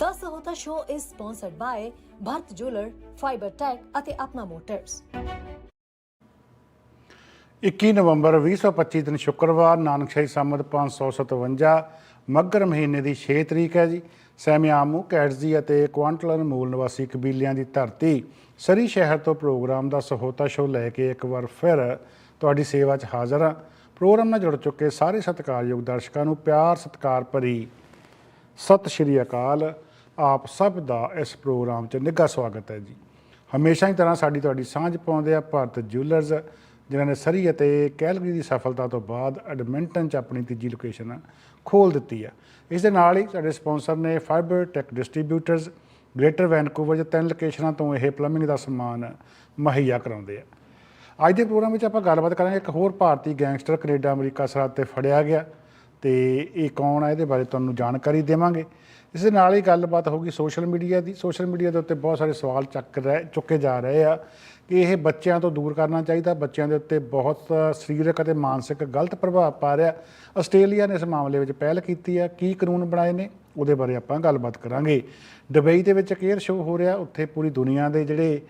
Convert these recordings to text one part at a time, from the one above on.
10 ਹੋਤਾ show is sponsored by Bharat jeweller fibre tech ਅਤੇ Apna motors 21 ਨਵੰਬਰ 2025 ਦਿਨ ਸ਼ੁੱਕਰਵਾਰ ਨਾਨਕਸ਼ਾਹੀ ਸੰਮਤ 557 ਮੱਘਰ ਮਹੀਨੇ ਦੀ 6 ਤਰੀਕ ਹੈ ਜੀ। ਸੈਮਿਆਮੂ ਕੈਟਜ਼ੀ ਅਤੇ ਕੁਆਂਟਲਨ ਮੂਲ ਨਿਵਾਸੀ ਕਬੀਲਿਆਂ ਦੀ ਧਰਤੀ ਸਰੀ ਸ਼ਹਿਰ ਤੋਂ ਪ੍ਰੋਗਰਾਮ ਦਾ ਸਹੋਤਾ ਸ਼ੋ ਲੈ ਕੇ ਇੱਕ ਵਾਰ ਫਿਰ ਤੁਹਾਡੀ ਸੇਵਾ 'ਚ ਹਾਜ਼ਰ ਹਾਂ। ਪ੍ਰੋਗਰਾਮ ਨਾਲ ਜੁੜ ਚੁੱਕੇ ਸਾਰੇ ਸਤਿਕਾਰਯੋਗ ਦਰਸ਼ਕਾਂ ਨੂੰ ਪਿਆਰ ਸਤਿਕਾਰ ਭਰੀ ਸਤਿ ਸ਼੍ਰੀ ਅਕਾਲ। ਆਪ ਸਭ ਦਾ ਇਸ ਪ੍ਰੋਗਰਾਮ 'ਚ ਨਿੱਘਾ ਸਵਾਗਤ ਹੈ ਜੀ। ਹਮੇਸ਼ਾ ਹੀ ਤਰ੍ਹਾਂ ਸਾਡੀ ਤੁਹਾਡੀ ਸਾਂਝ ਪਾਉਂਦੇ ਆ ਭਾਰਤ ਜੁਐਲਰਸ ਜਿਨ੍ਹਾਂ ਨੇ ਸਰੀ ਅਤੇ ਕੈਲਗਰੀ ਦੀ ਸਫਲਤਾ ਤੋਂ ਬਾਅਦ ਐਡਮਿੰਟਨ 'ਚ ਆਪਣੀ ਤੀਜੀ ਲੋਕੇਸ਼ਨ ਖੋਲ ਦਿੱਤੀ ਆ। ਇਸ ਦੇ ਨਾਲ ਹੀ ਸਾਡੇ ਸਪਾਂਸਰ ਨੇ fibre tech distributors Greater Vancouver 'ਚ ਤਿੰਨ ਲੋਕੇਸ਼ਨਾਂ ਤੋਂ ਇਹ ਪਲੰਬਿੰਗ ਦਾ ਸਮਾਨ ਮੁਹੱਈਆ ਕਰਾਉਂਦੇ ਆ। ਅੱਜ ਦੇ ਪ੍ਰੋਗਰਾਮ ਵਿੱਚ ਆਪਾਂ ਗੱਲਬਾਤ ਕਰਾਂਗੇ, ਇੱਕ ਹੋਰ ਭਾਰਤੀ ਗੈਂਗਸਟਰ ਕੈਨੇਡਾ, ਅਮਰੀਕਾ ਸਰਹੱਦ ਤੇ ਫੜਿਆ ਗਿਆ ਤੇ ਇਹ ਕੌਣ ਆ, ਇਹਦੇ ਬਾਰੇ ਤੁਹਾਨੂੰ ਜਾਣਕਾਰੀ ਦੇਵਾਂਗੇ। ਇਸ ਦੇ ਨਾਲ ਹੀ ਗੱਲਬਾਤ ਹੋਗੀ ਸੋਸ਼ਲ ਮੀਡੀਆ ਦੀ। ਸੋਸ਼ਲ ਮੀਡੀਆ ਦੇ ਉੱਤੇ ਬਹੁਤ ਸਾਰੇ ਸਵਾਲ ਚੱਕ ਰਹੇ, ਚੁੱਕੇ ਜਾ ਰਹੇ ਆ ਕਿ ਇਹ ਬੱਚਿਆਂ ਤੋਂ ਦੂਰ ਕਰਨਾ ਚਾਹੀਦਾ। ਬੱਚਿਆਂ ਦੇ ਉੱਤੇ ਬਹੁਤ ਸਰੀਰਕ ਅਤੇ ਮਾਨਸਿਕ ਗਲਤ ਪ੍ਰਭਾਵ ਪਾ ਰਿਹਾ। ਆਸਟ੍ਰੇਲੀਆ ਨੇ ਇਸ ਮਾਮਲੇ ਵਿੱਚ ਪਹਿਲ ਕੀਤੀ ਆ ਕੀ ਕਾਨੂੰਨ ਬਣਾਏ ਨੇ, ਉਹਦੇ ਬਾਰੇ ਆਪਾਂ ਗੱਲਬਾਤ ਕਰਾਂਗੇ। ਦੁਬਈ ਦੇ ਵਿੱਚ ਇੱਕ 에ਅਰ ਸ਼ੋਅ ਹੋ ਰਿਹਾ। ਉੱਥੇ ਪੂਰੀ ਦੁਨੀਆ ਦੇ ਜਿਹੜੇ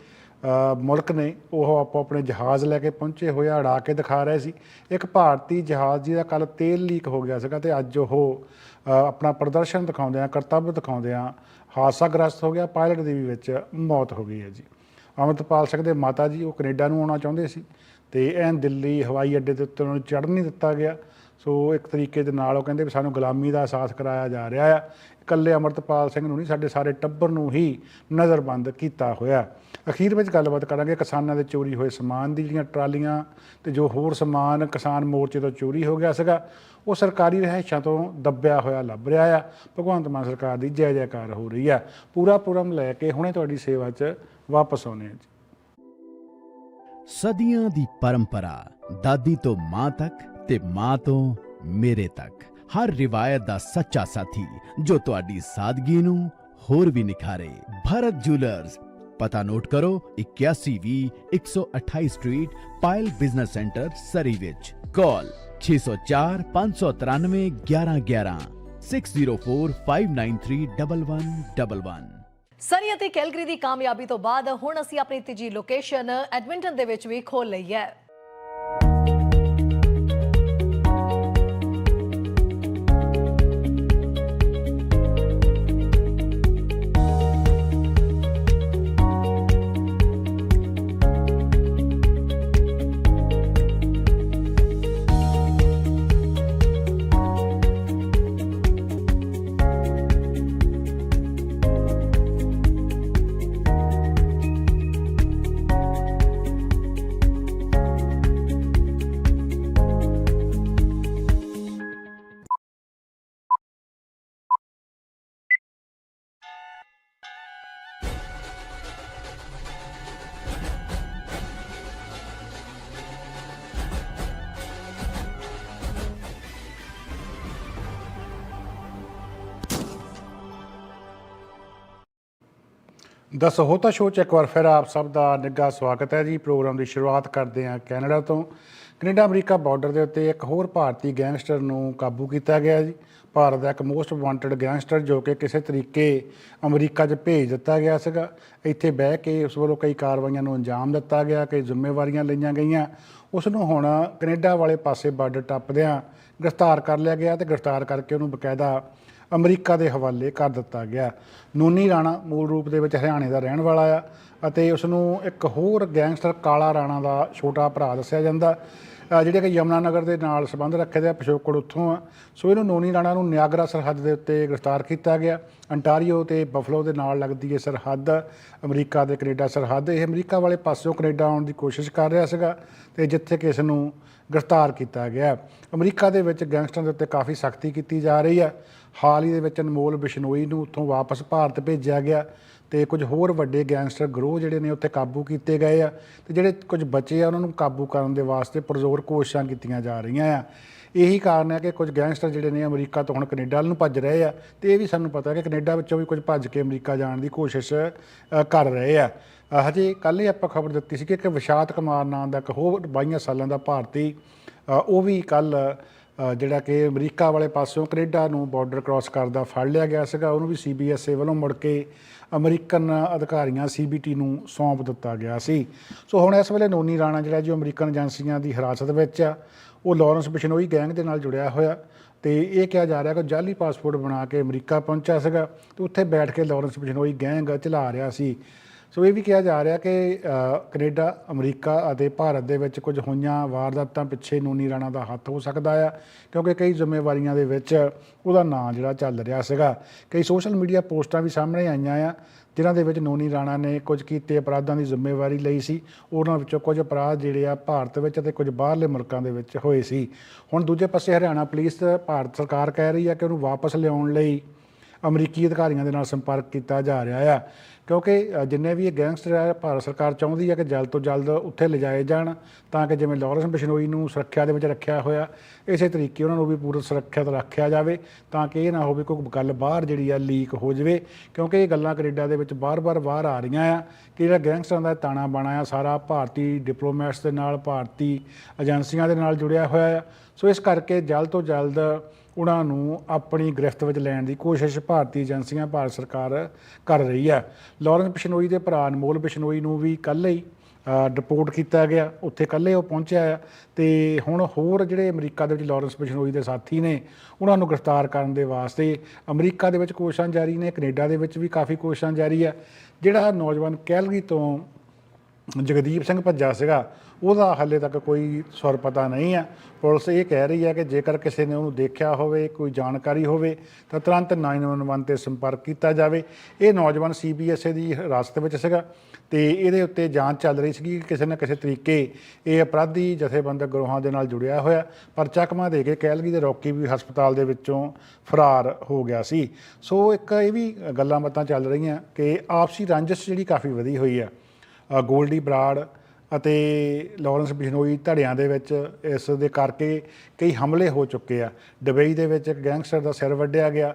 ਮੁਲਕ ਨੇ ਉਹ ਆਪੋ ਆਪਣੇ ਜਹਾਜ਼ ਲੈ ਕੇ ਪਹੁੰਚੇ ਹੋਏ ਆ ਉਡਾ ਕੇ ਦਿਖਾ ਰਹੇ ਸੀ। ਇੱਕ ਭਾਰਤੀ ਜਹਾਜ਼ ਜਿਹਦਾ ਕੱਲ ਤੇਲ ਲੀਕ ਹੋ ਗਿਆ ਸੀਗਾ ਤੇ ਅੱਜ ਉਹ ਆਪਣਾ ਪ੍ਰਦਰਸ਼ਨ ਦਿਖਾਉਂਦੇ ਆ ਕਰਤੱਵ ਦਿਖਾਉਂਦੇ ਆ ਹਾਦਸਾਗ੍ਰਸਤ ਹੋ ਗਿਆ। ਪਾਇਲਟ ਦੀ ਵੀ ਵਿੱਚ ਮੌਤ ਹੋ ਗਈ ਹੈ ਜੀ। ਅਮਰਤਪਾਲ ਸਿੰਘ ਦੇ ਮਾਤਾ ਜੀ ਉਹ ਕੈਨੇਡਾ ਨੂੰ ਆਉਣਾ ਚਾਹੁੰਦੇ ਸੀ ਤੇ ਐਨ ਦਿੱਲੀ, ਹਵਾਈ ਅੱਡੇ ਦੇ ਉੱਤੇ ਉਹਨਾਂ ਨੂੰ ਚੜ੍ਹਨ ਨਹੀਂ ਦਿੱਤਾ ਗਿਆ। ਸੋ ਇੱਕ ਤਰੀਕੇ ਦੇ ਨਾਲ ਉਹ ਕਹਿੰਦੇ ਵੀ ਸਾਨੂੰ ਗੁਲਾਮੀ ਦਾ ਅਹਿਸਾਸ ਕਰਾਇਆ ਜਾ ਰਿਹਾ ਆ। ਇਕੱਲੇ ਅਮਰਤਪਾਲ ਸਿੰਘ ਨੂੰ ਨਹੀਂ, ਸਾਡੇ ਸਾਰੇ ਟੱਬਰ ਨੂੰ ਹੀ ਨਜ਼ਰਬੰਦ ਕੀਤਾ ਹੋਇਆ। ਅਖੀਰ ਵਿੱਚ ਗੱਲਬਾਤ ਕਰਾਂਗੇ ਕਿਸਾਨਾਂ ਦੇ ਚੋਰੀ ਹੋਏ ਸਮਾਨ ਦੀ, ਜਿਹੜੀਆਂ ਟਰਾਲੀਆਂ ਤੇ ਜੋ ਹੋਰ ਸਮਾਨ ਕਿਸਾਨ ਮੋਰਚੇ ਤੋਂ ਚੋਰੀ ਹੋ ਗਿਆ ਸੀਗਾ, ਉਹ ਸਰਕਾਰੀ ਰਿਹਾਇਸ਼ਾਂ ਤੋਂ ਦੱਬਿਆ ਹੋਇਆ ਲੱਭ ਰਿਹਾ ਆ। ਭਗਵੰਤ ਮਾਨ ਸਰਕਾਰ ਦੀ ਜੈ ਜੈਕਾਰ ਹੋ ਰਹੀ ਆ। ਪੂਰਾ ਪ੍ਰੋਗਰਾਮ ਲੈ ਕੇ ਹੁਣੇ ਤੁਹਾਡੀ ਸੇਵਾ 'ਚ ਵਾਪਸ ਆਉਨੇ ਆ ਸਦੀਆਂ ਦੀ ਪਰੰਪਰਾ, ਦਾਦੀ ਤੋਂ ਮਾਂ ਤੱਕ ਤੇ ਮਾਂ ਤੋਂ ਮੇਰੇ ਤੱਕ। ਹਰ ਰਿਵਾਇਤ ਦਾ ਸੱਚਾ ਸਾਥੀ, ਜੋ ਤੁਹਾਡੀ ਸਾਦਗੀ ਨੂੰ ਹੋਰ ਵੀ ਨਿਖਾਰੇ। ਭਰਤ ਜੁਐਲਰਸ ਪਤਾ ਨੋਟ ਕਰੋ 8120 128 street Payal business centre Surrey ਵਿੱਚ ਕਾਲ 604 593 1111 6045931111 ਸਨੀ ਅਤੇ ਕੈਲਗਰੀ ਦੀ ਕਾਮਯਾਬੀ ਤੋਂ ਬਾਅਦ ਹੁਣ ਅਸੀਂ ਆਪਣੀ ਤੀਜੀ ਲੋਕੇਸ਼ਨ ਐਡਮਿੰਟਨ ਦੇ ਵਿੱਚ ਵੀ ਖੋਲ ਲਈ ਹੈ ਦਸ ਹੋਤਾ ਸ਼ੋਅ 'ਚ ਇੱਕ ਵਾਰ ਫਿਰ ਆਪ ਸਭ ਦਾ ਨਿੱਘਾ ਸਵਾਗਤ ਹੈ ਜੀ। ਪ੍ਰੋਗਰਾਮ ਦੀ ਸ਼ੁਰੂਆਤ ਕਰਦੇ ਹਾਂ ਕੈਨੇਡਾ ਤੋਂ। ਕੈਨੇਡਾ, ਅਮਰੀਕਾ ਬਾਰਡਰ ਦੇ ਉੱਤੇ ਇੱਕ ਹੋਰ ਭਾਰਤੀ ਗੈਂਗਸਟਰ ਨੂੰ ਕਾਬੂ ਕੀਤਾ ਗਿਆ ਜੀ। ਭਾਰਤ ਦਾ ਇੱਕ ਮੋਸਟ ਵਾਂਟਡ ਗੈਂਗਸਟਰ ਜੋ ਕਿ ਕਿਸੇ ਤਰੀਕੇ ਅਮਰੀਕਾ 'ਚ ਭੇਜ ਦਿੱਤਾ ਗਿਆ ਸੀਗਾ। ਇੱਥੇ ਬਹਿ ਕੇ ਉਸ ਵੱਲੋਂ ਕਈ ਕਾਰਵਾਈਆਂ ਨੂੰ ਅੰਜਾਮ ਦਿੱਤਾ ਗਿਆ, ਕਈ ਜ਼ਿੰਮੇਵਾਰੀਆਂ ਲਈਆਂ ਗਈਆਂ। ਉਸ ਨੂੰ ਹੁਣ ਕੈਨੇਡਾ ਵਾਲੇ ਪਾਸੇ ਬਾਰਡਰ ਟੱਪਦਿਆਂ ਗ੍ਰਿਫਤਾਰ ਕਰ ਲਿਆ ਗਿਆ ਤੇ ਗ੍ਰਿਫਤਾਰ ਕਰਕੇ ਉਹਨੂੰ ਬਕਾਇਦਾ ਅਮਰੀਕਾ ਦੇ ਹਵਾਲੇ ਕਰ ਦਿੱਤਾ ਗਿਆ। ਨੂਨੀ ਰਾਣਾ ਮੂਲ ਰੂਪ ਦੇ ਵਿੱਚ ਹਰਿਆਣੇ ਦਾ ਰਹਿਣ ਵਾਲਾ ਆ ਅਤੇ ਉਸ ਨੂੰ ਇੱਕ ਹੋਰ ਗੈਂਗਸਟਰ ਕਾਲਾ ਰਾਣਾ ਦਾ ਛੋਟਾ ਭਰਾ ਦੱਸਿਆ ਜਾਂਦਾ। ਜਿਹੜੇ ਕਿ ਯਮਨਾ ਨਗਰ ਦੇ ਨਾਲ ਸੰਬੰਧ ਰੱਖਦੇ ਆ, ਪਿਛੋਕੜ ਉੱਥੋਂ ਆ। ਸੋ ਇਹਨੂੰ ਨੂਨੀ ਰਾਣਾ ਨੂੰ ਨਿਆਗਰਾ ਸਰਹੱਦ ਦੇ ਉੱਤੇ ਗ੍ਰਿਫਤਾਰ ਕੀਤਾ ਗਿਆ। ਅੰਟਾਰੀਓ ਤੇ ਬਫਲੋ ਦੇ ਨਾਲ ਲੱਗਦੀ ਹੈ ਸਰਹੱਦ, ਅਮਰੀਕਾ ਦੇ ਕੈਨੇਡਾ ਸਰਹੱਦ, ਇਹ ਅਮਰੀਕਾ ਵਾਲੇ ਪਾਸਿਓਂ ਕੈਨੇਡਾ ਆਉਣ ਦੀ ਕੋਸ਼ਿਸ਼ ਕਰ ਰਿਹਾ ਸੀਗਾ ਤੇ ਜਿੱਥੇ ਕਿ ਇਸ ਨੂੰ ਗ੍ਰਿਫਤਾਰ ਕੀਤਾ ਗਿਆ। ਅਮਰੀਕਾ ਦੇ ਵਿੱਚ ਗੈਂਗਸਟਰਾਂ ਦੇ ਉੱਤੇ ਕਾਫੀ ਸਖਤੀ ਕੀਤੀ ਜਾ ਰਹੀ ਹੈ ਹਾਲ ਹੀ ਦੇ ਵਿੱਚ ਅਨਮੋਲ ਬਿਸ਼ਨੋਈ ਨੂੰ ਉੱਥੋਂ ਵਾਪਸ ਭਾਰਤ ਭੇਜਿਆ ਗਿਆ ਤੇ ਕੁਝ ਹੋਰ ਵੱਡੇ ਗੈਂਗਸਟਰ ਗਰੋਹ ਜਿਹੜੇ ਨੇ ਉੱਥੇ ਕਾਬੂ ਕੀਤੇ ਗਏ ਆ ਤੇ ਜਿਹੜੇ ਕੁਝ ਬਚੇ ਆ ਉਹਨਾਂ ਨੂੰ ਕਾਬੂ ਕਰਨ ਦੇ ਵਾਸਤੇ ਪਰਜ਼ੋਰ ਕੋਸ਼ਿਸ਼ਾਂ ਕੀਤੀਆਂ ਜਾ ਰਹੀਆਂ ਆ। ਇਹੀ ਕਾਰਨ ਹੈ ਕਿ ਕੁਝ ਗੈਂਗਸਟਰ ਜਿਹੜੇ ਨੇ ਅਮਰੀਕਾ ਤੋਂ ਹੁਣ ਕੈਨੇਡਾ ਵੱਲ ਨੂੰ ਭੱਜ ਰਹੇ ਆ ਤੇ ਇਹ ਵੀ ਸਾਨੂੰ ਪਤਾ ਹੈ ਕਿ ਕੈਨੇਡਾ ਵਿੱਚੋਂ ਵੀ ਕੁਝ ਭੱਜ ਕੇ ਅਮਰੀਕਾ ਜਾਣ ਦੀ ਕੋਸ਼ਿਸ਼ ਕਰ ਰਹੇ ਆ। ਹਜੇ ਕੱਲ੍ਹ ਹੀ ਆਪਾਂ ਖਬਰ ਦਿੱਤੀ ਸੀ ਕਿ ਇੱਕ ਵਿਸ਼ਾਤ ਕੁਮਾਰ ਨਾਂ ਦਾ ਇੱਕ ਹੋਰ 22 ਸਾਲਾਂ ਦਾ ਭਾਰਤੀ ਉਹ ਵੀ ਕੱਲ ਜਿਹੜਾ ਕਿ ਅਮਰੀਕਾ ਵਾਲੇ ਪਾਸਿਓਂ ਕੈਨੇਡਾ ਨੂੰ ਬਾਰਡਰ ਕ੍ਰਾਸ ਕਰਦਾ ਫੜ ਲਿਆ ਗਿਆ ਸੀਗਾ, ਉਹਨੂੰ ਵੀ ਸੀਬੀਐਸਏ ਵੱਲੋਂ ਮੁੜ ਕੇ ਅਮਰੀਕਨ ਅਧਿਕਾਰੀਆਂ ਸੀਬੀਟੀ ਨੂੰ ਸੌਂਪ ਦਿੱਤਾ ਗਿਆ ਸੀ। ਸੋ ਹੁਣ ਇਸ ਵੇਲੇ ਨੋਨੀ ਰਾਣਾ ਜਿਹੜਾ ਜੋ ਅਮਰੀਕਨ ਏਜੰਸੀਆਂ ਦੀ ਹਿਰਾਸਤ ਵਿੱਚ ਆ, ਉਹ ਲਾਰੈਂਸ ਬਿਸ਼ਨੋਈ ਗੈਂਗ ਦੇ ਨਾਲ ਜੁੜਿਆ ਹੋਇਆ ਤੇ ਇਹ ਕਿਹਾ ਜਾ ਰਿਹਾ ਕਿ ਜਾਲੀ ਪਾਸਪੋਰਟ ਬਣਾ ਕੇ ਅਮਰੀਕਾ ਪਹੁੰਚਿਆ ਸੀਗਾ ਤੇ ਉੱਥੇ ਬੈਠ ਕੇ ਲਾਰੈਂਸ ਬਿਸ਼ਨੋਈ ਗੈਂਗ ਚਲਾ ਰਿਹਾ ਸੀ। ਸੋ ਇਹ ਵੀ ਕਿਹਾ ਜਾ ਰਿਹਾ ਕਿ ਅ, ਕੈਨੇਡਾ ਅਮਰੀਕਾ ਅਤੇ ਭਾਰਤ ਦੇ ਵਿੱਚ ਕੁਝ ਹੋਈਆਂ ਵਾਰਦਾਤਾਂ ਪਿੱਛੇ ਨੂਨੀ ਰਾਣਾ ਦਾ ਹੱਥ ਹੋ ਸਕਦਾ ਆ ਕਿਉਂਕਿ ਕਈ ਜ਼ਿੰਮੇਵਾਰੀਆਂ ਦੇ ਵਿੱਚ ਉਹਦਾ ਨਾਂ ਜਿਹੜਾ ਚੱਲ ਰਿਹਾ ਸੀਗਾ। ਕਈ ਸੋਸ਼ਲ ਮੀਡੀਆ ਪੋਸਟਾਂ ਵੀ ਸਾਹਮਣੇ ਆਈਆਂ ਆ ਜਿਨ੍ਹਾਂ ਦੇ ਵਿੱਚ ਨੂਨੀ ਰਾਣਾ ਨੇ ਕੁਝ ਕੀਤੇ ਅਪਰਾਧਾਂ ਦੀ ਜ਼ਿੰਮੇਵਾਰੀ ਲਈ ਸੀ। ਉਹਨਾਂ ਵਿੱਚੋਂ ਕੁਝ ਅਪਰਾਧ ਜਿਹੜੇ ਆ ਭਾਰਤ ਵਿੱਚ ਅਤੇ ਕੁਝ ਬਾਹਰਲੇ ਮੁਲਕਾਂ ਦੇ ਵਿੱਚ ਹੋਏ ਸੀ। ਹੁਣ ਦੂਜੇ ਪਾਸੇ ਹਰਿਆਣਾ ਪੁਲਿਸ ਭਾਰਤ ਸਰਕਾਰ ਕਹਿ ਰਹੀ ਆ ਕਿ ਉਹਨੂੰ ਵਾਪਸ ਲਿਆਉਣ ਲਈ ਅਮਰੀਕੀ ਅਧਿਕਾਰੀਆਂ ਦੇ ਨਾਲ ਸੰਪਰਕ ਕੀਤਾ ਜਾ ਰਿਹਾ ਆ। ਕਿਉਂਕਿ ਜਿੰਨੇ ਵੀ ਇਹ ਗੈਂਗਸਟਰ ਆ, ਭਾਰਤ ਸਰਕਾਰ ਚਾਹੁੰਦੀ ਹੈ ਕਿ ਜਲਦ ਤੋਂ ਜਲਦ ਉੱਥੇ ਲਿਜਾਏ ਜਾਣ, ਤਾਂ ਕਿ ਜਿਵੇਂ ਲਾਰੈਂਸ ਬਿਸ਼ਨੋਈ ਨੂੰ ਸੁਰੱਖਿਆ ਦੇ ਵਿੱਚ ਰੱਖਿਆ ਹੋਇਆ, ਇਸੇ ਤਰੀਕੇ ਉਹਨਾਂ ਨੂੰ ਵੀ ਪੂਰੀ ਸੁਰੱਖਿਅਤ ਰੱਖਿਆ ਜਾਵੇ, ਤਾਂ ਕਿ ਇਹ ਨਾ ਹੋਵੇ ਕੋਈ ਗੱਲ ਬਾਹਰ ਜਿਹੜੀ ਆ ਲੀਕ ਹੋ ਜਾਵੇ। ਕਿਉਂਕਿ ਇਹ ਗੱਲਾਂ ਕੈਨੇਡਾ ਦੇ ਵਿੱਚ ਬਾਰ-ਬਾਰ ਬਾਹਰ ਆ ਰਹੀਆਂ ਆ ਕਿ ਜਿਹੜਾ ਗੈਂਗਸਟਰਾਂ ਦਾ ਤਾਣਾ ਬਾਣਾ ਆ, ਸਾਰਾ ਭਾਰਤੀ ਡਿਪਲੋਮੈਟਸ ਦੇ ਨਾਲ, ਭਾਰਤੀ ਏਜੰਸੀਆਂ ਦੇ ਨਾਲ ਜੁੜਿਆ ਹੋਇਆ ਆ। ਸੋ ਇਸ ਕਰਕੇ ਜਲਦ ਤੋਂ ਜਲਦ ਉਹਨਾਂ ਨੂੰ ਆਪਣੀ ਗ੍ਰਿਫਤ ਵਿੱਚ ਲੈਣ ਦੀ ਕੋਸ਼ਿਸ਼ ਭਾਰਤੀ ਏਜੰਸੀਆਂ, ਭਾਰਤ ਸਰਕਾਰ ਕਰ ਰਹੀ ਹੈ। ਲਾਰੈਂਸ ਬਿਸ਼ਨੋਈ ਦੇ ਭਰਾ ਅਨਮੋਲ ਬਿਸ਼ਨੋਈ ਨੂੰ ਵੀ ਕੱਲ੍ਹ ਹੀ ਡਿਪੋਰਟ ਕੀਤਾ ਗਿਆ। ਉੱਥੇ ਕੱਲ੍ਹ ਉਹ ਪਹੁੰਚਿਆ ਆ ਤੇ ਹੁਣ ਹੋਰ ਜਿਹੜੇ ਅਮਰੀਕਾ ਦੇ ਵਿੱਚ ਲਾਰੈਂਸ ਬਿਸ਼ਨੋਈ ਦੇ ਸਾਥੀ ਨੇ, ਉਹਨਾਂ ਨੂੰ ਗ੍ਰਿਫਤਾਰ ਕਰਨ ਦੇ ਵਾਸਤੇ ਅਮਰੀਕਾ ਦੇ ਵਿੱਚ ਕੋਸ਼ਿਸ਼ਾਂ ਜਾਰੀ ਨੇ, ਕੈਨੇਡਾ ਦੇ ਵਿੱਚ ਵੀ ਕਾਫੀ ਕੋਸ਼ਿਸ਼ਾਂ ਜਾਰੀ ਆ ਜਿਹੜਾ ਨੌਜਵਾਨ ਕੈਲਗਰੀ ਤੋਂ ਜਗਦੀਪ ਸਿੰਘ ਭੱਜਾ ਸੀਗਾ, ਉਹਦਾ ਹਾਲੇ ਤੱਕ ਕੋਈ ਸੁਰ ਪਤਾ ਨਹੀਂ ਆ। ਪੁਲਿਸ ਇਹ ਕਹਿ ਰਹੀ ਹੈ ਕਿ ਜੇਕਰ ਕਿਸੇ ਨੇ ਉਹਨੂੰ ਦੇਖਿਆ ਹੋਵੇ, ਕੋਈ ਜਾਣਕਾਰੀ ਹੋਵੇ, ਤਾਂ ਤੁਰੰਤ 911 ਤੇ ਸੰਪਰਕ ਕੀਤਾ ਜਾਵੇ। ਇਹ ਨੌਜਵਾਨ ਸੀਬੀਐਸਏ ਦੀ ਹਿਰਾਸਤ ਵਿੱਚ ਸੀਗਾ ਤੇ ਇਹਦੇ ਉੱਤੇ ਜਾਂਚ ਚੱਲ ਰਹੀ ਸੀਗੀ ਕਿ ਕਿਸੇ ਨਾ ਕਿਸੇ ਤਰੀਕੇ ਇਹ ਅਪਰਾਧੀ ਜਥੇਬੰਦਕ ਗਰੋਹਾਂ ਦੇ ਨਾਲ ਜੁੜਿਆ ਹੋਇਆ ਪਰ ਚੱਕਮਾ ਦੇ ਕੇ ਕੈਲਗੀ ਦੇ ਰੌਕੀ ਵੀ ਹਸਪਤਾਲ ਦੇ ਵਿੱਚੋਂ ਫਰਾਰ ਹੋ ਗਿਆ ਸੀ। ਸੋ ਇੱਕ ਇਹ ਵੀ ਗੱਲਾਂ ਬਾਤਾਂ ਚੱਲ ਰਹੀਆਂ ਕਿ ਆਪਸੀ ਰੰਜਿਸ਼ ਜਿਹੜੀ ਕਾਫੀ ਵਧੀ ਹੋਈ ਆ। ਗੋਲਡੀ ਬਰਾੜ ਅਤੇ ਲਾਰੈਂਸ ਬਿਸ਼ਨੋਈ ਧੜਿਆਂ ਦੇ ਵਿੱਚ ਇਸ ਦੇ ਕਰਕੇ ਕਈ ਹਮਲੇ ਹੋ ਚੁੱਕੇ ਆ। ਦੁਬਈ ਦੇ ਵਿੱਚ ਇੱਕ ਗੈਂਗਸਟਰ ਦਾ ਸਿਰ ਵੱਢਿਆ ਗਿਆ।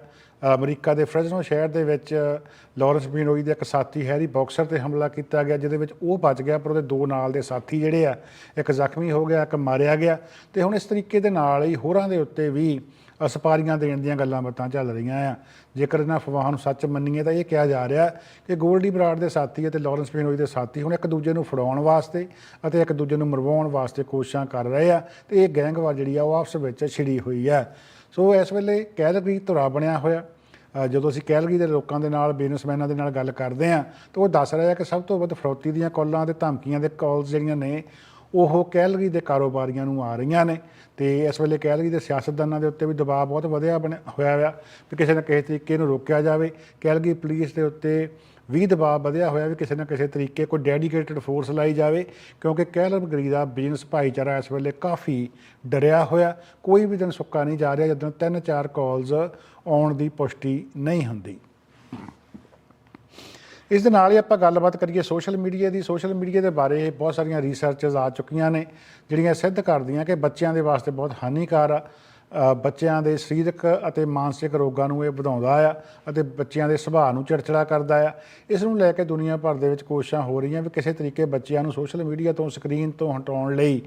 ਅਮਰੀਕਾ ਦੇ ਫ੍ਰੈਜ਼ਨੋ ਸ਼ਹਿਰ ਦੇ ਵਿੱਚ ਲਾਰੈਂਸ ਬਿਸ਼ਨੋਈ ਦੇ ਇੱਕ ਸਾਥੀ ਹੈਰੀ ਬਾਕਸਰ ਤੇ ਹਮਲਾ ਕੀਤਾ ਗਿਆ, ਜਿਹਦੇ ਵਿੱਚ ਉਹ ਬਚ ਗਿਆ, ਪਰ ਉਹਦੇ ਦੋ ਨਾਲ ਦੇ ਸਾਥੀ ਜਿਹੜੇ ਆ, ਇੱਕ ਜ਼ਖਮੀ ਹੋ ਗਿਆ, ਇੱਕ ਮਾਰਿਆ ਗਿਆ। ਤੇ ਹੁਣ ਇਸ ਤਰੀਕੇ ਦੇ ਨਾਲ ਹੀ ਹੋਰਾਂ ਦੇ ਉੱਤੇ ਵੀ ਅਸਪਾਰੀਆਂ ਦੇਣ ਦੀਆਂ ਗੱਲਾਂ ਬਾਤਾਂ ਚੱਲ ਰਹੀਆਂ ਆ। ਜੇਕਰ ਇਹਨਾਂ ਅਫਵਾਹਾਂ ਨੂੰ ਸੱਚ ਮੰਨੀਏ ਤਾਂ ਇਹ ਕਿਹਾ ਜਾ ਰਿਹਾ ਕਿ ਗੋਲਡੀ ਬਰਾੜ ਦੇ ਸਾਥੀ ਅਤੇ ਲਾਰੈਂਸ ਬਿਸ਼ਨੋਈ ਦੇ ਸਾਥੀ ਹੁਣ ਇੱਕ ਦੂਜੇ ਨੂੰ ਫੜਾਉਣ ਵਾਸਤੇ ਅਤੇ ਇੱਕ ਦੂਜੇ ਨੂੰ ਮਰਵਾਉਣ ਵਾਸਤੇ ਕੋਸ਼ਿਸ਼ਾਂ ਕਰ ਰਹੇ ਆ ਤੇ ਇਹ ਗੈਂਗਵਾਰ ਜਿਹੜੀ ਆ ਉਹ ਆਪਸ ਵਿੱਚ ਛਿੜੀ ਹੋਈ ਆ। ਸੋ ਇਸ ਵੇਲੇ ਕੈਲਗਰੀ ਧੁਰਾ ਬਣਿਆ ਹੋਇਆ। ਜਦੋਂ ਅਸੀਂ ਕੈਲਗਰੀ ਦੇ ਲੋਕਾਂ ਦੇ ਨਾਲ, ਬਿਜ਼ਨਸਮੈਨਾਂ ਦੇ ਨਾਲ ਗੱਲ ਕਰਦੇ ਆ ਤਾਂ ਉਹ ਦੱਸ ਰਹੇ ਆ ਕਿ ਸਭ ਤੋਂ ਵੱਧ ਫਰੋਤੀ ਦੀਆਂ ਕਾਲਾਂ ਤੇ ਧਮਕੀਆਂ ਦੇ ਕਾਲਸ ਜਿਹੜੀਆਂ ਨੇ ਉਹ ਕੈਲਗਰੀ ਦੇ ਕਾਰੋਬਾਰੀਆਂ ਨੂੰ ਆ ਰਹੀਆਂ ਨੇ ਤੇ ਇਸ ਵੇਲੇ ਕੈਲਗਰੀ ਦੇ ਸਿਆਸਤਦਾਨਾਂ ਦੇ ਉੱਤੇ ਵੀ ਦਬਾਅ ਬਹੁਤ ਵਧਿਆ ਬਣਿਆ ਹੋਇਆ ਆ ਵੀ ਕਿਸੇ ਨਾ ਕਿਸੇ ਤਰੀਕੇ ਨੂੰ ਰੋਕਿਆ ਜਾਵੇ। ਕੈਲਗਰੀ ਪੁਲਿਸ ਦੇ ਉੱਤੇ ਵੀ ਦਬਾਅ ਵਧਿਆ ਹੋਇਆ ਵੀ ਕਿਸੇ ਨਾ ਕਿਸੇ ਤਰੀਕੇ ਕੋਈ ਡੈਡੀਕੇਟਡ ਫੋਰਸ ਲਾਈ ਜਾਵੇ, ਕਿਉਂਕਿ ਕੈਲਗਰੀ ਦਾ ਬਿਜ਼ਨਸ ਭਾਈਚਾਰਾ ਇਸ ਵੇਲੇ ਕਾਫੀ ਡਰਿਆ ਹੋਇਆ। ਕੋਈ ਵੀ ਦਿਨ ਸੁੱਕਾ ਨਹੀਂ ਜਾ ਰਿਹਾ, ਜਦੋਂ ਤਿੰਨ ਚਾਰ ਕਾਲਸ ਆਉਣ ਦੀ ਪੁਸ਼ਟੀ ਨਹੀਂ ਹੁੰਦੀ। ਇਸ ਦੇ ਨਾਲ ਹੀ ਆਪਾਂ ਗੱਲਬਾਤ ਕਰੀਏ ਸੋਸ਼ਲ ਮੀਡੀਆ ਦੀ। ਸੋਸ਼ਲ ਮੀਡੀਆ ਦੇ ਬਾਰੇ ਬਹੁਤ ਸਾਰੀਆਂ ਰਿਸਰਚਸ ਆ ਚੁੱਕੀਆਂ ਨੇ, ਜਿਹੜੀਆਂ ਸਿੱਧ ਕਰਦੀਆਂ ਕਿ ਬੱਚਿਆਂ ਦੇ ਵਾਸਤੇ ਬਹੁਤ ਹਾਨੀਕਾਰ ਆ। ਬੱਚਿਆਂ ਦੇ ਸਰੀਰਕ ਅਤੇ ਮਾਨਸਿਕ ਰੋਗਾਂ ਨੂੰ ਇਹ ਵਧਾਉਂਦਾ ਆ ਅਤੇ ਬੱਚਿਆਂ ਦੇ ਸੁਭਾਅ ਨੂੰ ਚਿੜਚਿੜਾ ਕਰਦਾ ਆ। ਇਸ ਨੂੰ ਲੈ ਕੇ ਦੁਨੀਆ ਭਰ ਦੇ ਵਿੱਚ ਕੋਸ਼ਿਸ਼ਾਂ ਹੋ ਰਹੀਆਂ ਵੀ ਕਿਸੇ ਤਰੀਕੇ ਬੱਚਿਆਂ ਨੂੰ ਸੋਸ਼ਲ ਮੀਡੀਆ ਤੋਂ ਸਕਰੀਨ ਤੋਂ ਹਟਾਉਣ ਲਈ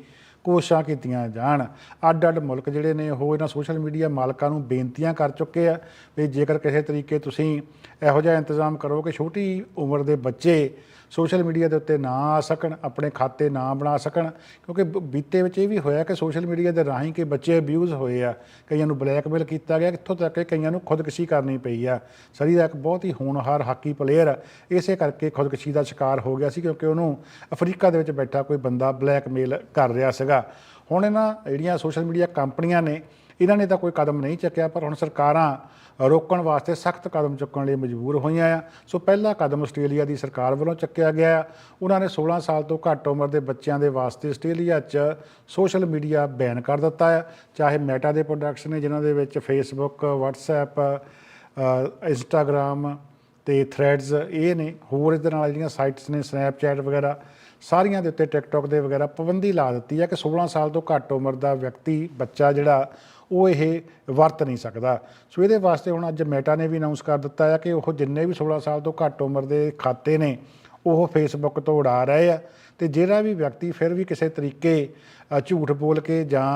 ਕੋਸ਼ਿਸ਼ਾਂ ਕੀਤੀਆਂ ਜਾਣ। ਅੱਡ ਅੱਡ ਮੁਲਕ ਜਿਹੜੇ ਨੇ ਉਹ ਇਹਨਾਂ ਸੋਸ਼ਲ ਮੀਡੀਆ ਮਾਲਕਾਂ ਨੂੰ ਬੇਨਤੀਆਂ ਕਰ ਚੁੱਕੇ ਆ ਵੀ ਜੇਕਰ ਕਿਸੇ ਤਰੀਕੇ ਤੁਸੀਂ ਇਹੋ ਜਿਹਾ ਇੰਤਜ਼ਾਮ ਕਰੋ ਕਿ ਛੋਟੀ ਉਮਰ ਦੇ ਬੱਚੇ ਸੋਸ਼ਲ ਮੀਡੀਆ ਦੇ ਉੱਤੇ ਨਾ ਆ ਸਕਣ, ਆਪਣੇ ਖਾਤੇ ਨਾ ਬਣਾ ਸਕਣ, ਕਿਉਂਕਿ ਬੀਤੇ ਵਿੱਚ ਇਹ ਵੀ ਹੋਇਆ ਕਿ ਸੋਸ਼ਲ ਮੀਡੀਆ ਦੇ ਰਾਹੀਂ ਕਿ ਬੱਚੇ ਅਬਿਊਜ਼ ਹੋਏ ਆ, ਕਈਆਂ ਨੂੰ ਬਲੈਕਮੇਲ ਕੀਤਾ ਗਿਆ, ਕਿੱਥੋਂ ਤੱਕ ਕਿ ਕਈਆਂ ਨੂੰ ਖੁਦਕੁਸ਼ੀ ਕਰਨੀ ਪਈ ਆ। ਸਰੀ ਦਾ ਇੱਕ ਬਹੁਤ ਹੀ ਹੋਣਹਾਰ ਹਾਕੀ ਪਲੇਅਰ ਇਸੇ ਕਰਕੇ ਖੁਦਕੁਸ਼ੀ ਦਾ ਸ਼ਿਕਾਰ ਹੋ ਗਿਆ ਸੀ, ਕਿਉਂਕਿ ਉਹਨੂੰ ਅਫਰੀਕਾ ਦੇ ਵਿੱਚ ਬੈਠਾ ਕੋਈ ਬੰਦਾ ਬਲੈਕਮੇਲ ਕਰ ਰਿਹਾ ਸੀਗਾ। ਹੁਣ ਇਹਨਾਂ ਜਿਹੜੀਆਂ ਸੋਸ਼ਲ ਮੀਡੀਆ ਕੰਪਨੀਆਂ ਨੇ, ਇਹਨਾਂ ਨੇ ਤਾਂ ਕੋਈ ਕਦਮ ਨਹੀਂ ਚੱਕਿਆ, ਪਰ ਹੁਣ ਸਰਕਾਰਾਂ ਰੋਕਣ ਵਾਸਤੇ ਸਖਤ ਕਦਮ ਚੁੱਕਣ ਲਈ ਮਜਬੂਰ ਹੋਈਆਂ ਆ। ਸੋ ਪਹਿਲਾ ਕਦਮ ਆਸਟ੍ਰੇਲੀਆ ਦੀ ਸਰਕਾਰ ਵੱਲੋਂ ਚੱਕਿਆ ਗਿਆ ਆ। ਉਹਨਾਂ ਨੇ 16 ਸਾਲ ਤੋਂ ਘੱਟ ਉਮਰ ਦੇ ਬੱਚਿਆਂ ਦੇ ਵਾਸਤੇ ਆਸਟ੍ਰੇਲੀਆ 'ਚ ਸੋਸ਼ਲ ਮੀਡੀਆ ਬੈਨ ਕਰ ਦਿੱਤਾ ਆ। ਚਾਹੇ ਮੈਟਾ ਦੇ ਪ੍ਰੋਡਕਟਸ ਨੇ, ਜਿਨ੍ਹਾਂ ਦੇ ਵਿੱਚ ਫੇਸਬੁੱਕ WhatsApp ਇੰਸਟਾਗ੍ਰam ਤੇ ਥ੍ਰੈਡਸ ਇਹ ਨੇ। ਹੋਰ ਇਹਦੇ ਨਾਲ ਜਿਹੜੀਆਂ ਸਾਈਟਸ ਨੇ ਸਨੈਪਚੈਟ ਵਗੈਰਾ, ਸਾਰੀਆਂ ਦੇ ਉੱਤੇ ਟਿਕਟੌਕ ਦੇ ਵਗੈਰਾ ਪਾਬੰਦੀ ਲਾ ਦਿੱਤੀ ਹੈ ਕਿ 16 ਸਾਲ ਤੋਂ ਘੱਟ ਉਮਰ ਦਾ ਵਿਅਕਤੀ, ਬੱਚਾ ਜਿਹੜਾ ਉਹ ਇਹ ਵਰਤ ਨਹੀਂ ਸਕਦਾ। ਸੋ ਇਹਦੇ ਵਾਸਤੇ ਹੁਣ ਅੱਜ ਮੈਟਾ ਨੇ ਵੀ ਅਨਾਉਂਸ ਕਰ ਦਿੱਤਾ ਹੈ ਕਿ ਉਹ ਜਿੰਨੇ ਵੀ 16 ਸਾਲ ਤੋਂ ਘੱਟ ਉਮਰ ਦੇ ਖਾਤੇ ਨੇ, ਉਹ ਫੇਸਬੁੱਕ ਤੋਂ ਉਡਾ ਰਹੇ ਆ ਤੇ ਜਿਹੜਾ ਵੀ ਵਿਅਕਤੀ ਫਿਰ ਵੀ ਕਿਸੇ ਤਰੀਕੇ ਝੂਠ ਬੋਲ ਕੇ ਜਾਂ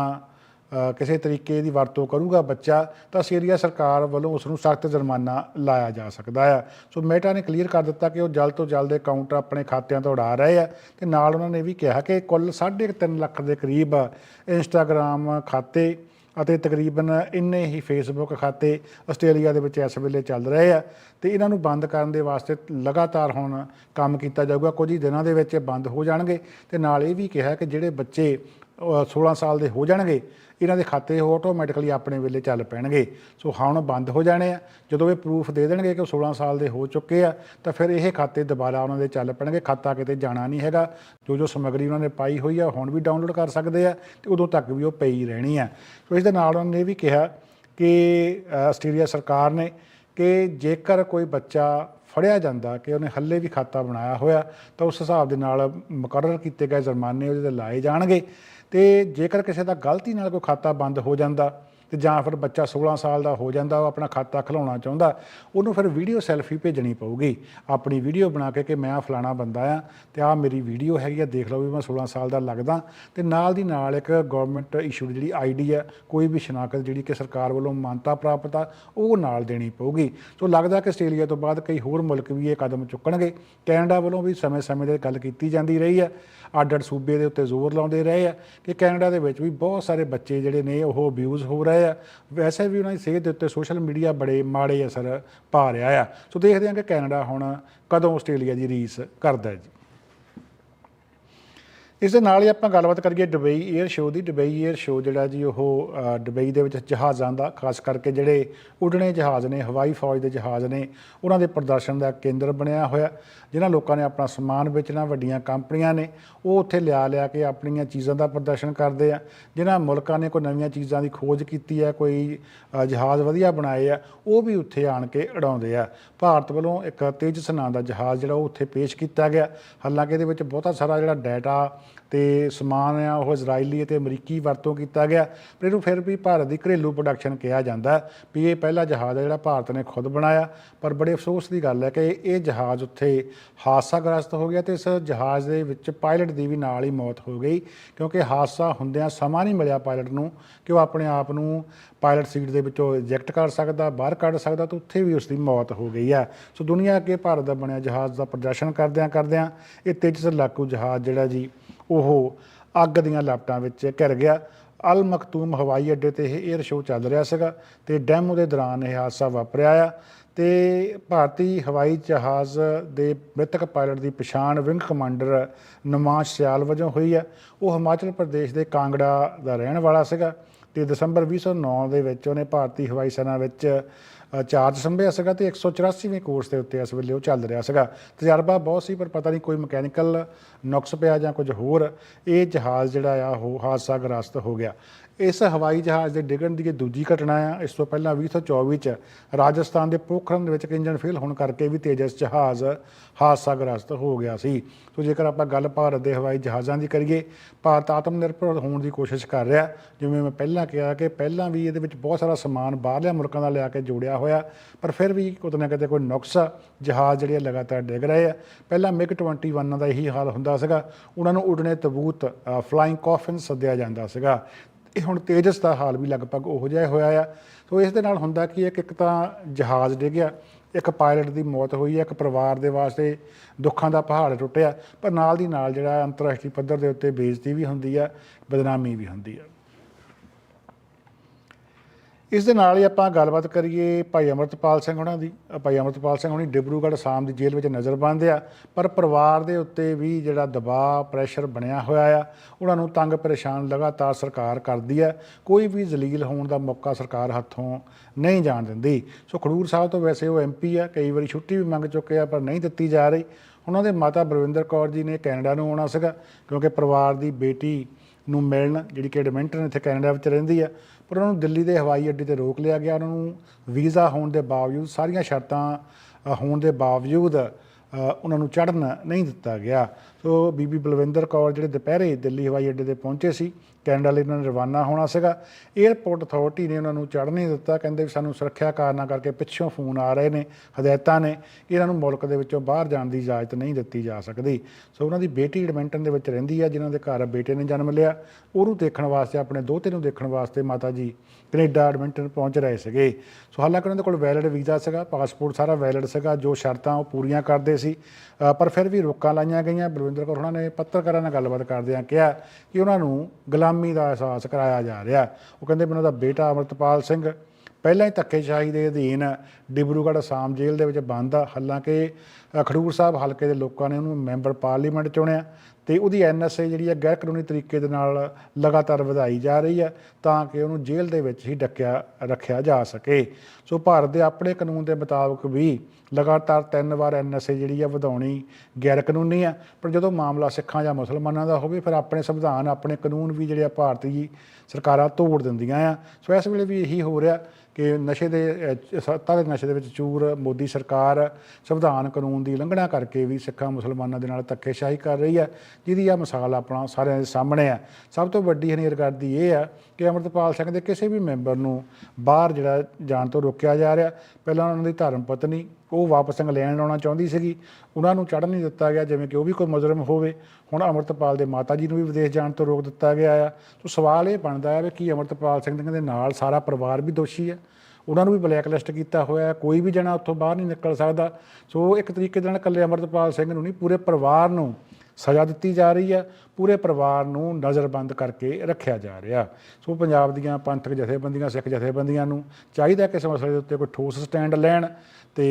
ਕਿਸੇ ਤਰੀਕੇ ਦੀ ਵਰਤੋਂ ਕਰੂਗਾ ਬੱਚਾ, ਤਾਂ ਆਸਟ੍ਰੇਲੀਆ ਸਰਕਾਰ ਵੱਲੋਂ ਉਸ ਨੂੰ ਸਖਤ ਜੁਰਮਾਨਾ ਲਾਇਆ ਜਾ ਸਕਦਾ ਆ। ਸੋ ਮੈਟਾ ਨੇ ਕਲੀਅਰ ਕਰ ਦਿੱਤਾ ਕਿ ਉਹ ਜਲਦ ਤੋਂ ਜਲਦ ਅਕਾਊਂਟ ਆਪਣੇ ਖਾਤਿਆਂ ਤੋਂ ਉਡਾ ਰਹੇ ਆ ਤੇ ਨਾਲ ਉਹਨਾਂ ਨੇ ਵੀ ਕਿਹਾ ਕਿ ਕੁੱਲ 3.5 ਲੱਖ ਦੇ ਕਰੀਬ ਇੰਸਟਾਗ੍ਰam ਖਾਤੇ ਅਤੇ ਤਕਰੀਬਨ ਇੰਨੇ ਹੀ ਫੇਸਬੁੱਕ ਖਾਤੇ ਆਸਟ੍ਰੇਲੀਆ ਦੇ ਵਿੱਚ ਇਸ ਵੇਲੇ ਚੱਲ ਰਹੇ ਆ ਤੇ ਇਹਨਾਂ ਨੂੰ ਬੰਦ ਕਰਨ ਦੇ ਵਾਸਤੇ ਲਗਾਤਾਰ ਹੁਣ ਕੰਮ ਕੀਤਾ ਜਾਊਗਾ। ਕੁਝ ਹੀ ਦਿਨਾਂ ਦੇ ਵਿੱਚ ਬੰਦ ਹੋ ਜਾਣਗੇ ਤੇ ਨਾਲ ਇਹ ਵੀ ਕਿਹਾ ਕਿ ਜਿਹੜੇ ਬੱਚੇ, ਅਹ 16 ਸਾਲ ਦੇ ਹੋ ਜਾਣਗੇ ਇਹਨਾਂ ਦੇ ਖਾਤੇ ਉਹ ਆਟੋਮੈਟਿਕਲੀ ਆਪਣੇ ਵੇਲੇ ਚੱਲ ਪੈਣਗੇ। ਸੋ ਹੁਣ ਬੰਦ ਹੋ ਜਾਣੇ ਆ। ਜਦੋਂ ਇਹ ਪ੍ਰੂਫ ਦੇ ਦੇਣਗੇ ਕਿ ਉਹ 16 ਸਾਲ ਦੇ ਹੋ ਚੁੱਕੇ ਆ, ਤਾਂ ਫਿਰ ਇਹ ਖਾਤੇ ਦੁਬਾਰਾ ਉਹਨਾਂ ਦੇ ਚੱਲ ਪੈਣਗੇ। ਖਾਤਾ ਕਿਤੇ ਜਾਣਾ ਨਹੀਂ ਹੈਗਾ। ਜੋ ਜੋ ਸਮੱਗਰੀ ਉਹਨਾਂ ਨੇ ਪਾਈ ਹੋਈ ਆ, ਹੁਣ ਵੀ ਡਾਊਨਲੋਡ ਕਰ ਸਕਦੇ ਆ ਤੇ ਉਦੋਂ ਤੱਕ ਵੀ ਉਹ ਪਈ ਰਹਿਣੀ ਆ। ਸੋ ਇਸ ਦੇ ਨਾਲ ਉਹਨਾਂ ਨੇ ਇਹ ਵੀ ਕਿਹਾ ਕਿ ਆਸਟ੍ਰੇਲੀਆ ਸਰਕਾਰ ਨੇ ਕਿ ਜੇਕਰ ਕੋਈ ਬੱਚਾ ਫੜਿਆ ਜਾਂਦਾ ਕਿ ਉਹਨੇ ਹੱਲੇ ਵੀ ਖਾਤਾ ਬਣਾਇਆ ਹੋਇਆ, ਤਾਂ ਉਸ ਹਿਸਾਬ ਦੇ ਨਾਲ ਮੁਕਰਰ ਕੀਤੇ ਗਏ ਜੁਰਮਾਨੇ ਉਹਦੇ ਤੇ ਲਾਏ ਜਾਣਗੇ। ਤੇ ਜੇਕਰ ਕਿਸੇ ਦਾ ਗਲਤੀ ਨਾਲ ਕੋਈ ਖਾਤਾ ਬੰਦ ਹੋ ਜਾਂਦਾ ਤੇ ਜਾਂ ਫਿਰ ਬੱਚਾ 16 ਸਾਲ ਦਾ ਹੋ ਜਾਂਦਾ, ਉਹ ਆਪਣਾ ਖਾਤਾ ਖਲਾਉਣਾ ਚਾਹੁੰਦਾ, ਉਹਨੂੰ ਫਿਰ ਵੀਡੀਓ ਸੈਲਫੀ ਭੇਜਣੀ ਪਊਗੀ। ਆਪਣੀ ਵੀਡੀਓ ਬਣਾ ਕੇ ਕਿ ਮੈਂ ਆ ਫਲਾਣਾ ਬੰਦਾ ਆ ਤੇ ਆ ਮੇਰੀ ਵੀਡੀਓ ਹੈਗੀ ਆ, ਦੇਖ ਲਓ ਵੀ ਮੈਂ 16 ਸਾਲ ਦਾ ਲੱਗਦਾ। ਤੇ ਨਾਲ ਦੀ ਨਾਲ ਇੱਕ ਗਵਰਨਮੈਂਟ ਇਸ਼ੂ ਜਿਹੜੀ ਆਈਡੀ ਆ, ਕੋਈ ਵੀ ਸ਼ਨਾਖਤ ਜਿਹੜੀ ਕਿ ਸਰਕਾਰ ਵੱਲੋਂ ਮਾਨਤਾ ਪ੍ਰਾਪਤ ਆ, ਉਹ ਨਾਲ ਦੇਣੀ ਪਊਗੀ। ਸੋ ਲੱਗਦਾ ਕਿ ਆਸਟ੍ਰੇਲੀਆ ਤੋਂ ਬਾਅਦ ਕਈ ਹੋਰ ਮੁਲਕ ਵੀ ਇਹ ਕਦਮ ਚੁੱਕਣਗੇ। ਕੈਨੇਡਾ ਵੱਲੋਂ ਵੀ ਸਮੇਂ-ਸਮੇਂ ਤੇ ਗੱਲ ਕੀਤੀ ਜਾਂਦੀ ਰਹੀ ਆ। ਅੱਡ-ਅੱਡ ਸੂਬੇ ਦੇ ਉੱਤੇ ਜ਼ੋਰ ਲਾਉਂਦੇ ਰਹੇ ਆ ਕਿ ਕੈਨੇਡਾ ਦੇ ਵਿੱਚ ਵੀ ਬਹੁਤ ਸਾਰੇ ਬੱਚੇ ਜਿਹੜੇ ਨੇ, ਉਹ ਅਬਿਊਜ਼ ਹੋ ਰਹੇ ਆ। ਵੈਸੇ ਵੀ ਉਹਨਾਂ ਦੀ ਸਿਹਤ ਦੇ ਉੱਤੇ ਸੋਸ਼ਲ ਮੀਡੀਆ ਬੜੇ ਮਾੜੇ ਅਸਰ ਪਾ ਰਿਹਾ ਆ। ਸੋ ਦੇਖਦੇ ਹਾਂ ਕਿ ਕੈਨੇਡਾ ਹੁਣ ਕਦੋਂ ਆਸਟ੍ਰੇਲੀਆ ਦੀ ਰੀਸ ਕਰਦਾ ਜੀ। ਇਸ ਦੇ ਨਾਲ ਹੀ ਆਪਾਂ ਗੱਲਬਾਤ ਕਰੀਏ ਦੁਬਈ 에ਅਰ ਸ਼ੋਅ ਦੀ। ਦੁਬਈ 에ਅਰ ਸ਼ੋਅ ਜਿਹੜਾ ਜੀ ਉਹ ਅ, ਦੁਬਈ ਦੇ ਵਿੱਚ ਜਹਾਜ਼ਾਂ ਦਾ ਖਾਸ ਕਰਕੇ ਜਿਹੜੇ ਉਡਣੇ ਜਹਾਜ਼ ਨੇ ਹਵਾਈ ਫੌਜ ਦੇ ਜਹਾਜ਼ ਨੇ ਉਹਨਾਂ ਦੇ ਪ੍ਰਦਰਸ਼ਨ ਦਾ ਕੇਂਦਰ ਬਣਿਆ ਹੋਇਆ। ਜਿਨ੍ਹਾਂ ਲੋਕਾਂ ਨੇ ਆਪਣਾ ਸਮਾਨ ਵੇਚਣਾ ਵੱਡੀਆਂ ਕੰਪਨੀਆਂ ਨੇ ਉਹ ਉੱਥੇ ਲਿਆ ਲਿਆ ਕੇ ਆਪਣੀਆਂ ਚੀਜ਼ਾਂ ਦਾ ਪ੍ਰਦਰਸ਼ਨ ਕਰਦੇ ਆ। ਜਿਨ੍ਹਾਂ ਮੁਲਕਾਂ ਨੇ ਕੋਈ ਨਵੀਆਂ ਚੀਜ਼ਾਂ ਦੀ ਖੋਜ ਕੀਤੀ ਹੈ ਕੋਈ ਜਹਾਜ਼ ਵਧੀਆ ਬਣਾਏ ਆ ਉਹ ਵੀ ਉੱਥੇ ਆਣ ਕੇ ਉਡਾਉਂਦੇ ਆ। ਭਾਰਤ ਵੱਲੋਂ ਇੱਕ ਤੇਜਸ ਨਾਂ ਦਾ ਜਹਾਜ਼ ਜਿਹੜਾ ਉਹ ਉੱਥੇ ਪੇਸ਼ ਕੀਤਾ ਗਿਆ। ਹਾਲਾਂਕਿ ਇਹਦੇ ਵਿੱਚ ਬਹੁਤਾ ਸਾਰਾ ਜਿਹੜਾ ਡਾਟਾ ਤੇ ਸਮਾਨ ਆ ਉਹ ਇਜ਼ਰਾਈਲੀ ਅਤੇ ਅਮਰੀਕੀ ਵਰਤੋਂ ਕੀਤਾ ਗਿਆ। ਪਰ ਇਹਨੂੰ ਫਿਰ ਵੀ ਭਾਰਤ ਦੀ ਘਰੇਲੂ ਪ੍ਰੋਡਕਸ਼ਨ ਕਿਹਾ ਜਾਂਦਾ ਵੀ ਇਹ ਪਹਿਲਾ ਜਹਾਜ਼ ਹੈ ਜਿਹੜਾ ਭਾਰਤ ਨੇ ਖੁਦ ਬਣਾਇਆ। ਪਰ ਬੜੇ ਅਫਸੋਸ ਦੀ ਗੱਲ ਹੈ ਕਿ ਇਹ ਜਹਾਜ਼ ਉੱਥੇ ਹਾਦਸਾਗ੍ਰਸਤ ਹੋ ਗਿਆ ਤੇ ਇਸ ਜਹਾਜ਼ ਦੇ ਵਿੱਚ ਪਾਇਲਟ ਦੀ ਵੀ ਨਾਲ ਹੀ ਮੌਤ ਹੋ ਗਈ। ਕਿਉਂਕਿ ਹਾਦਸਾ ਹੁੰਦਿਆਂ ਸਮਾਂ ਨਹੀਂ ਮਿਲਿਆ ਪਾਇਲਟ ਨੂੰ ਕਿ ਉਹ ਆਪਣੇ ਆਪ ਨੂੰ ਪਾਇਲਟ ਸੀਟ ਦੇ ਵਿੱਚੋਂ ਇਜੈਕਟ ਕਰ ਸਕਦਾ, ਬਾਹਰ ਕੱਢ ਸਕਦਾ ਤਾਂ ਉੱਥੇ ਵੀ ਉਸ ਦੀ ਮੌਤ ਹੋ ਗਈ ਆ ਸੋ ਦੁਨੀਆ ਅੱਗੇ ਭਾਰਤ ਦਾ ਬਣਿਆ ਜਹਾਜ਼ ਦਾ ਪ੍ਰਦਰਸ਼ਨ ਕਰਦਿਆਂ ਕਰਦਿਆਂ ਇਹ ਤੇਜਸ ਲਾਕੂ ਜਹਾਜ਼ ਜਿਹੜਾ ਜੀ, ਉਹ ਅੱਗ ਦੀਆਂ ਲਾਪਟਾਂ ਵਿੱਚ ਘਿਰ ਗਿਆ। ਅਲ ਮਖਤੂਮ ਹਵਾਈ ਅੱਡੇ ਤੇ ਇਹ 에ਅਰ ਸ਼ੋਅ ਚੱਲ ਰਿਹਾ ਸੀਗਾ ਤੇ ਡੈਮੋ ਦੇ ਦੌਰਾਨ ਇਹ ਹਾਦਸਾ ਵਾਪਰਿਆ ਆ। ਤੇ ਭਾਰਤੀ ਹਵਾਈ ਜਹਾਜ਼ ਦੇ ਮ੍ਰਿਤਕ ਪਾਇਲਟ ਦੀ ਪਛਾਣ ਵਿੰਗ ਕਮਾਂਡਰ ਨਮਾਜ਼ ਸਿਆਲ ਵਜੋਂ ਹੋਈ ਹੈ। ਉਹ ਹਿਮਾਚਲ ਪ੍ਰਦੇਸ਼ ਦੇ ਕਾਂਗੜਾ ਦਾ ਰਹਿਣ ਵਾਲਾ ਸੀਗਾ। ਤੇ ਦਸੰਬਰ 2009 ਦੇ ਵਿੱਚ ਉਹਨੇ ਭਾਰਤੀ ਹਵਾਈ ਸੈਨਾ ਵਿੱਚ ਚਾਰਜ ਸੰਭਿਆ ਸੀਗਾ ਤੇ 184ਵੇਂ ਕੋਰਸ ਦੇ ਉੱਤੇ ਇਸ ਵੇਲੇ ਉਹ ਚੱਲ ਰਿਹਾ ਸੀਗਾ। ਤਜਰਬਾ ਬਹੁਤ ਸੀ, ਪਰ ਪਤਾ ਨਹੀਂ ਕੋਈ ਮਕੈਨੀਕਲ ਨੁਕਸ ਪਿਆ ਜਾਂ ਕੁਝ ਹੋਰ। ਇਹ ਜਹਾਜ਼ ਜਿਹੜਾ ਆ, ਉਹ ਹਾਦਸਾ ਗ੍ਰਸਤ ਹੋ ਗਿਆ। ਇਸ ਹਵਾਈ ਜਹਾਜ਼ ਦੇ ਡਿੱਗਣ ਦੀ ਇਹ ਦੂਜੀ ਘਟਨਾ ਆ, ਇਸ ਤੋਂ ਪਹਿਲਾਂ 2024 ਚ ਰਾਜਸਥਾਨ ਦੇ ਪੋਖਰਨ ਦੇ ਵਿੱਚ ਇੱਕ ਇੰਜਨ ਫੇਲ ਹੋਣ ਕਰਕੇ ਵੀ ਤੇਜਸ ਜਹਾਜ਼ ਹਾਦਸਾਗ੍ਰਸਤ ਹੋ ਗਿਆ ਸੀ। ਸੋ ਜੇਕਰ ਆਪਾਂ ਗੱਲ ਭਾਰਤ ਦੇ ਹਵਾਈ ਜਹਾਜ਼ਾਂ ਦੀ ਕਰੀਏ, ਭਾਰਤ ਆਤਮ ਨਿਰਭਰ ਹੋਣ ਦੀ ਕੋਸ਼ਿਸ਼ ਕਰ ਰਿਹਾ। ਜਿਵੇਂ ਮੈਂ ਪਹਿਲਾਂ ਕਿਹਾ ਕਿ ਪਹਿਲਾਂ ਵੀ ਇਹਦੇ ਵਿੱਚ ਬਹੁਤ ਸਾਰਾ ਸਮਾਨ ਬਾਹਰਲਿਆਂ ਮੁਲਕਾਂ ਦਾ ਲਿਆ ਕੇ ਜੋੜਿਆ ਹੋਇਆ, ਪਰ ਫਿਰ ਵੀ ਕਿਤੇ ਨਾ ਕਿਤੇ ਕੋਈ ਨੁਕਸ ਜਹਾਜ਼ ਜਿਹੜੇ ਆ ਲਗਾਤਾਰ ਡਿੱਗ ਰਹੇ ਆ। ਪਹਿਲਾਂ ਮਿਗ 21 ਦਾ ਇਹੀ ਹਾਲ ਹੁੰਦਾ ਸੀਗਾ। ਉਹਨਾਂ ਨੂੰ ਉਡਣੇ ਤਬੂਤ ਫਲਾਈਂਗ ਕਾਫਿਨ ਸੱਦਿਆ ਜਾਂਦਾ ਸੀਗਾ। ਇਹ ਹੁਣ ਤੇਜਸ ਦਾ ਹਾਲ ਵੀ ਲਗਭਗ ਉਹੋ ਜਿਹਾ ਹੋਇਆ ਆ। ਸੋ ਇਸ ਦੇ ਨਾਲ ਹੁੰਦਾ ਕਿ ਇੱਕ ਇੱਕ ਤਾਂ ਜਹਾਜ਼ ਡਿੱਗਿਆ ਇੱਕ ਪਾਇਲਟ ਦੀ ਮੌਤ ਹੋਈ ਹੈ, ਇੱਕ ਪਰਿਵਾਰ ਦੇ ਵਾਸਤੇ ਦੁੱਖਾਂ ਦਾ ਪਹਾੜ ਟੁੱਟਿਆ, ਪਰ ਨਾਲ ਦੀ ਨਾਲ ਜਿਹੜਾ ਅੰਤਰਰਾਸ਼ਟਰੀ ਪੱਧਰ ਦੇ ਉੱਤੇ ਬੇਇੱਜ਼ਤੀ ਵੀ ਹੁੰਦੀ ਆ, ਬਦਨਾਮੀ ਵੀ ਹੁੰਦੀ ਆ। ਇਸ ਦੇ ਨਾਲ ਹੀ ਆਪਾਂ ਗੱਲਬਾਤ ਕਰੀਏ ਭਾਈ ਅਮਰਤਪਾਲ ਸਿੰਘ ਉਹਨਾਂ ਦੀ। ਭਾਈ ਅਮਰਤਪਾਲ ਸਿੰਘ ਹੁਣੀ ਡਿਬਰੂਗੜ੍ਹ ਆਸਾਮ ਦੀ ਜੇਲ੍ਹ ਵਿੱਚ ਨਜ਼ਰਬੰਦ ਆ। ਪਰ ਪਰਿਵਾਰ ਦੇ ਉੱਤੇ ਵੀ ਜਿਹੜਾ ਦਬਾਅ ਪ੍ਰੈਸ਼ਰ ਬਣਿਆ ਹੋਇਆ ਆ, ਉਹਨਾਂ ਨੂੰ ਤੰਗ ਪਰੇਸ਼ਾਨ ਲਗਾਤਾਰ ਸਰਕਾਰ ਕਰਦੀ ਆ। ਕੋਈ ਵੀ ਜ਼ਲੀਲ ਹੋਣ ਦਾ ਮੌਕਾ ਸਰਕਾਰ ਹੱਥੋਂ ਨਹੀਂ ਜਾਣ ਦਿੰਦੀ। ਸੋ ਖਡੂਰ ਸਾਹਿਬ ਤੋਂ ਵੈਸੇ ਉਹ ਐਮਪੀ ਆ, ਕਈ ਵਾਰੀ ਛੁੱਟੀ ਵੀ ਮੰਗ ਚੁੱਕੇ ਆ, ਪਰ ਨਹੀਂ ਦਿੱਤੀ ਜਾ ਰਹੀ। ਉਹਨਾਂ ਦੇ ਮਾਤਾ ਬਲਵਿੰਦਰ ਕੌਰ ਜੀ ਨੇ ਕੈਨੇਡਾ ਨੂੰ ਆਉਣਾ ਸੀਗਾ, ਕਿਉਂਕਿ ਪਰਿਵਾਰ ਦੀ ਬੇਟੀ ਨੂੰ ਮਿਲਣ, ਜਿਹੜੀ ਕਿ ਐਡਮਿੰਟਨ ਇੱਥੇ ਕੈਨੇਡਾ ਵਿੱਚ ਰਹਿੰਦੀ ਆ ਪਰ ਉਹਨਾਂ ਨੂੰ ਦਿੱਲੀ ਦੇ ਹਵਾਈ ਅੱਡੇ ਤੇ ਰੋਕ ਲਿਆ ਗਿਆ। ਉਹਨਾਂ ਨੂੰ ਵੀਜ਼ਾ ਹੋਣ ਦੇ ਬਾਵਜੂਦ, ਸਾਰੀਆਂ ਸ਼ਰਤਾਂ ਹੋਣ ਦੇ ਬਾਵਜੂਦ ਉਹਨਾਂ ਨੂੰ ਚੜ੍ਹਨ ਨਹੀਂ ਦਿੱਤਾ ਗਿਆ। ਸੋ ਬੀਬੀ ਬਲਵਿੰਦਰ ਕੌਰ ਜਿਹੜੇ ਦੁਪਹਿਰੇ ਦਿੱਲੀ ਹਵਾਈ ਅੱਡੇ ਤੇ ਪਹੁੰਚੇ ਸੀ ਕੈਨੇਡਾ ਲਈ ਉਹਨਾਂ ਨੇ ਰਵਾਨਾ ਹੋਣਾ ਸੀਗਾ। 에ਅਰਪੋਰਟ ਅਥਾਰਟੀ ਨੇ ਉਹਨਾਂ ਨੂੰ ਚੜ੍ਹ ਨਹੀਂ ਦਿੱਤਾ। ਕਹਿੰਦੇ ਵੀ ਸਾਨੂੰ ਸੁਰੱਖਿਆ ਕਾਰਨਾਂ ਕਰਕੇ ਪਿੱਛੋਂ ਫੋਨ ਆ ਰਹੇ ਨੇ, ਹਦਾਇਤਾਂ ਨੇ ਇਹਨਾਂ ਨੂੰ ਮੁਲਕ ਦੇ ਵਿੱਚੋਂ ਬਾਹਰ ਜਾਣ ਦੀ ਇਜਾਜ਼ਤ ਨਹੀਂ ਦਿੱਤੀ ਜਾ ਸਕਦੀ। ਸੋ ਉਹਨਾਂ ਦੀ ਬੇਟੀ ਐਡਮਿੰਟਨ ਦੇ ਵਿੱਚ ਰਹਿੰਦੀ ਆ, ਜਿਨ੍ਹਾਂ ਦੇ ਘਰ ਬੇਟੇ ਨੇ ਜਨਮ ਲਿਆ। ਉਹਨੂੰ ਦੇਖਣ ਵਾਸਤੇ, ਆਪਣੇ ਦੋਤੇ ਨੂੰ ਦੇਖਣ ਵਾਸਤੇ ਮਾਤਾ ਜੀ ਕੈਨੇਡਾ ਐਡਮਿੰਟਨ ਪਹੁੰਚ ਰਹੇ ਸੀਗੇ। ਸੋ ਹਾਲਾਂਕਿ ਉਹਨਾਂ ਦੇ ਕੋਲ ਵੈਲਿਡ ਵੀਜ਼ਾ ਸੀਗਾ ਪਾਸਪੋਰਟ ਸਾਰਾ ਵੈਲਿਡ ਸੀਗਾ, ਜੋ ਸ਼ਰਤਾਂ ਉਹ ਪੂਰੀਆਂ ਕਰਦੇ ਸੀ। ਪਰ ਫਿਰ ਵੀ ਰੋਕਾਂ ਲਾਈਆਂ ਗਈਆਂ। ਬਲਵਿੰਦਰ ਕੌਰ ਉਹਨਾਂ ਨੇ ਪੱਤਰਕਾਰਾਂ ਨਾਲ ਗੱਲਬਾਤ ਕਰਦਿਆਂ ਕਿਹਾ ਕਿ ਉਹਨਾਂ ਨੂੰ ਗੁਲਾਮੀ ਦਾ ਅਹਿਸਾਸ ਕਰਾਇਆ ਜਾ ਰਿਹਾ ਉਹ ਕਹਿੰਦੇ ਵੀ ਉਹਨਾਂ ਦਾ ਬੇਟਾ ਅਮਰਤਪਾਲ ਸਿੰਘ ਪਹਿਲਾਂ ਹੀ ਧੱਕੇਸ਼ਾਹੀ ਦੇ ਅਧੀਨ ਡਿਬਰੂਗੜ੍ਹ ਅਸਾਮ ਜੇਲ੍ਹ ਦੇ ਵਿੱਚ ਬੰਦ ਆ। ਹਾਲਾਂਕਿ ਅ, ਖਡੂਰ ਸਾਹਿਬ ਹਲਕੇ ਦੇ ਲੋਕਾਂ ਨੇ ਉਹਨੂੰ ਮੈਂਬਰ ਪਾਰਲੀਮੈਂਟ ਚੁਣਿਆ। ਤੇ ਉਹਦੀ ਐਨਐਸਏ ਜਿਹੜੀ ਹੈ ਗੈਰ ਕਾਨੂੰਨੀ ਤਰੀਕੇ ਦੇ ਨਾਲ ਲਗਾਤਾਰ ਵਧਾਈ ਜਾ ਰਹੀ ਹੈ ਤਾਂ ਕਿ ਉਹਨੂੰ ਜੇਲ੍ਹ ਦੇ ਵਿੱਚ ਹੀ ਡੱਕਿਆ, ਰੱਖਿਆ ਜਾ ਸਕੇ। ਸੋ ਭਾਰਤ ਦੇ ਆਪਣੇ ਕਾਨੂੰਨ ਦੇ ਮੁਤਾਬਕ ਵੀ ਲਗਾਤਾਰ ਤਿੰਨ ਵਾਰ ਐਨਐਸਏ ਜਿਹੜੀ ਆ ਵਧਾਉਣੀ ਗੈਰ ਕਾਨੂੰਨੀ ਆ ਪਰ ਜਦੋਂ ਮਾਮਲਾ ਸਿੱਖਾਂ ਜਾਂ ਮੁਸਲਮਾਨਾਂ ਦਾ ਹੋਵੇ, ਫਿਰ ਆਪਣੇ ਸੰਵਿਧਾਨ, ਆਪਣੇ ਕਾਨੂੰਨ ਵੀ ਜਿਹੜੇ ਆ ਭਾਰਤੀ ਸਰਕਾਰਾਂ ਤੋੜ ਦਿੰਦੀਆਂ ਆ। ਸੋ ਇਸ ਵੇਲੇ ਵੀ ਇਹੀ ਹੋ ਰਿਹਾ ਕਿ ਨਸ਼ੇ ਦੇ ਸੱਤਾ ਦੇ ਨਸ਼ੇ ਦੇ ਵਿੱਚ ਚੂਰ ਮੋਦੀ ਸਰਕਾਰ ਸੰਵਿਧਾਨ ਕਾਨੂੰਨ ਦੀ ਉਲੰਘਣਾ ਕਰਕੇ ਵੀ ਸਿੱਖਾਂ ਮੁਸਲਮਾਨਾਂ ਦੇ ਨਾਲ ਧੱਕੇਸ਼ਾਹੀ ਕਰ ਰਹੀ ਹੈ। ਜਿਹਦੀ ਆ ਮਿਸਾਲ ਆਪਣਾ ਸਾਰਿਆਂ ਦੇ ਸਾਹਮਣੇ ਆ। ਸਭ ਤੋਂ ਵੱਡੀ ਹਨੇਰਗਰਦੀ ਇਹ ਆ ਕਿ ਅਮਰਤਪਾਲ ਸਿੰਘ ਦੇ ਕਿਸੇ ਵੀ ਮੈਂਬਰ ਨੂੰ ਬਾਹਰ ਜਿਹੜਾ ਜਾਣ ਤੋਂ ਰੋਕਿਆ ਜਾ ਰਿਹਾ। ਪਹਿਲਾਂ ਉਹਨਾਂ ਦੀ ਧਰਮ ਪਤਨੀ ਉਹ ਵਾਪਸ ਇੰਗਲੈਂਡ ਆਉਣਾ ਚਾਹੁੰਦੀ ਸੀਗੀ। ਉਹਨਾਂ ਨੂੰ ਚੜ੍ਹਨ ਨਹੀਂ ਦਿੱਤਾ ਗਿਆ, ਜਿਵੇਂ ਕਿ ਉਹ ਵੀ ਕੋਈ ਮੁਜਰਮ ਹੋਵੇ। ਹੁਣ ਅਮਰਤਪਾਲ ਦੇ ਮਾਤਾ ਜੀ ਨੂੰ ਵੀ ਵਿਦੇਸ਼ ਜਾਣ ਤੋਂ ਰੋਕ ਦਿੱਤਾ ਗਿਆ ਆ। ਸੋ ਸਵਾਲ ਇਹ ਬਣਦਾ ਹੈ ਵੀ ਕੀ ਅਮਰਤਪਾਲ ਸਿੰਘ ਦੇ ਨਾਲ ਸਾਰਾ ਪਰਿਵਾਰ ਵੀ ਦੋਸ਼ੀ ਹੈ ਉਹਨਾਂ ਨੂੰ ਵੀ ਬਲੈਕਲਿਸਟ ਕੀਤਾ ਹੋਇਆ ਹੈ। ਕੋਈ ਵੀ ਜਣਾ ਉੱਥੋਂ ਬਾਹਰ ਨਹੀਂ ਨਿਕਲ ਸਕਦਾ। ਸੋ ਇੱਕ ਤਰੀਕੇ ਦੇ ਨਾਲ ਇਕੱਲੇ ਅਮਰਤਪਾਲ ਸਿੰਘ ਨੂੰ ਨਹੀਂ, ਪੂਰੇ ਪਰਿਵਾਰ ਨੂੰ ਸਜ਼ਾ ਦਿੱਤੀ ਜਾ ਰਹੀ ਹੈ। ਪੂਰੇ ਪਰਿਵਾਰ ਨੂੰ ਨਜ਼ਰਬੰਦ ਕਰਕੇ ਰੱਖਿਆ ਜਾ ਰਿਹਾ। ਸੋ ਪੰਜਾਬ ਦੀਆਂ ਪੰਥਕ ਜਥੇਬੰਦੀਆਂ, ਸਿੱਖ ਜਥੇਬੰਦੀਆਂ ਨੂੰ ਚਾਹੀਦਾ ਕਿ ਇਸ ਮਸਲੇ ਦੇ ਉੱਤੇ ਕੋਈ ਠੋਸ ਸਟੈਂਡ ਲੈਣ ਤੇ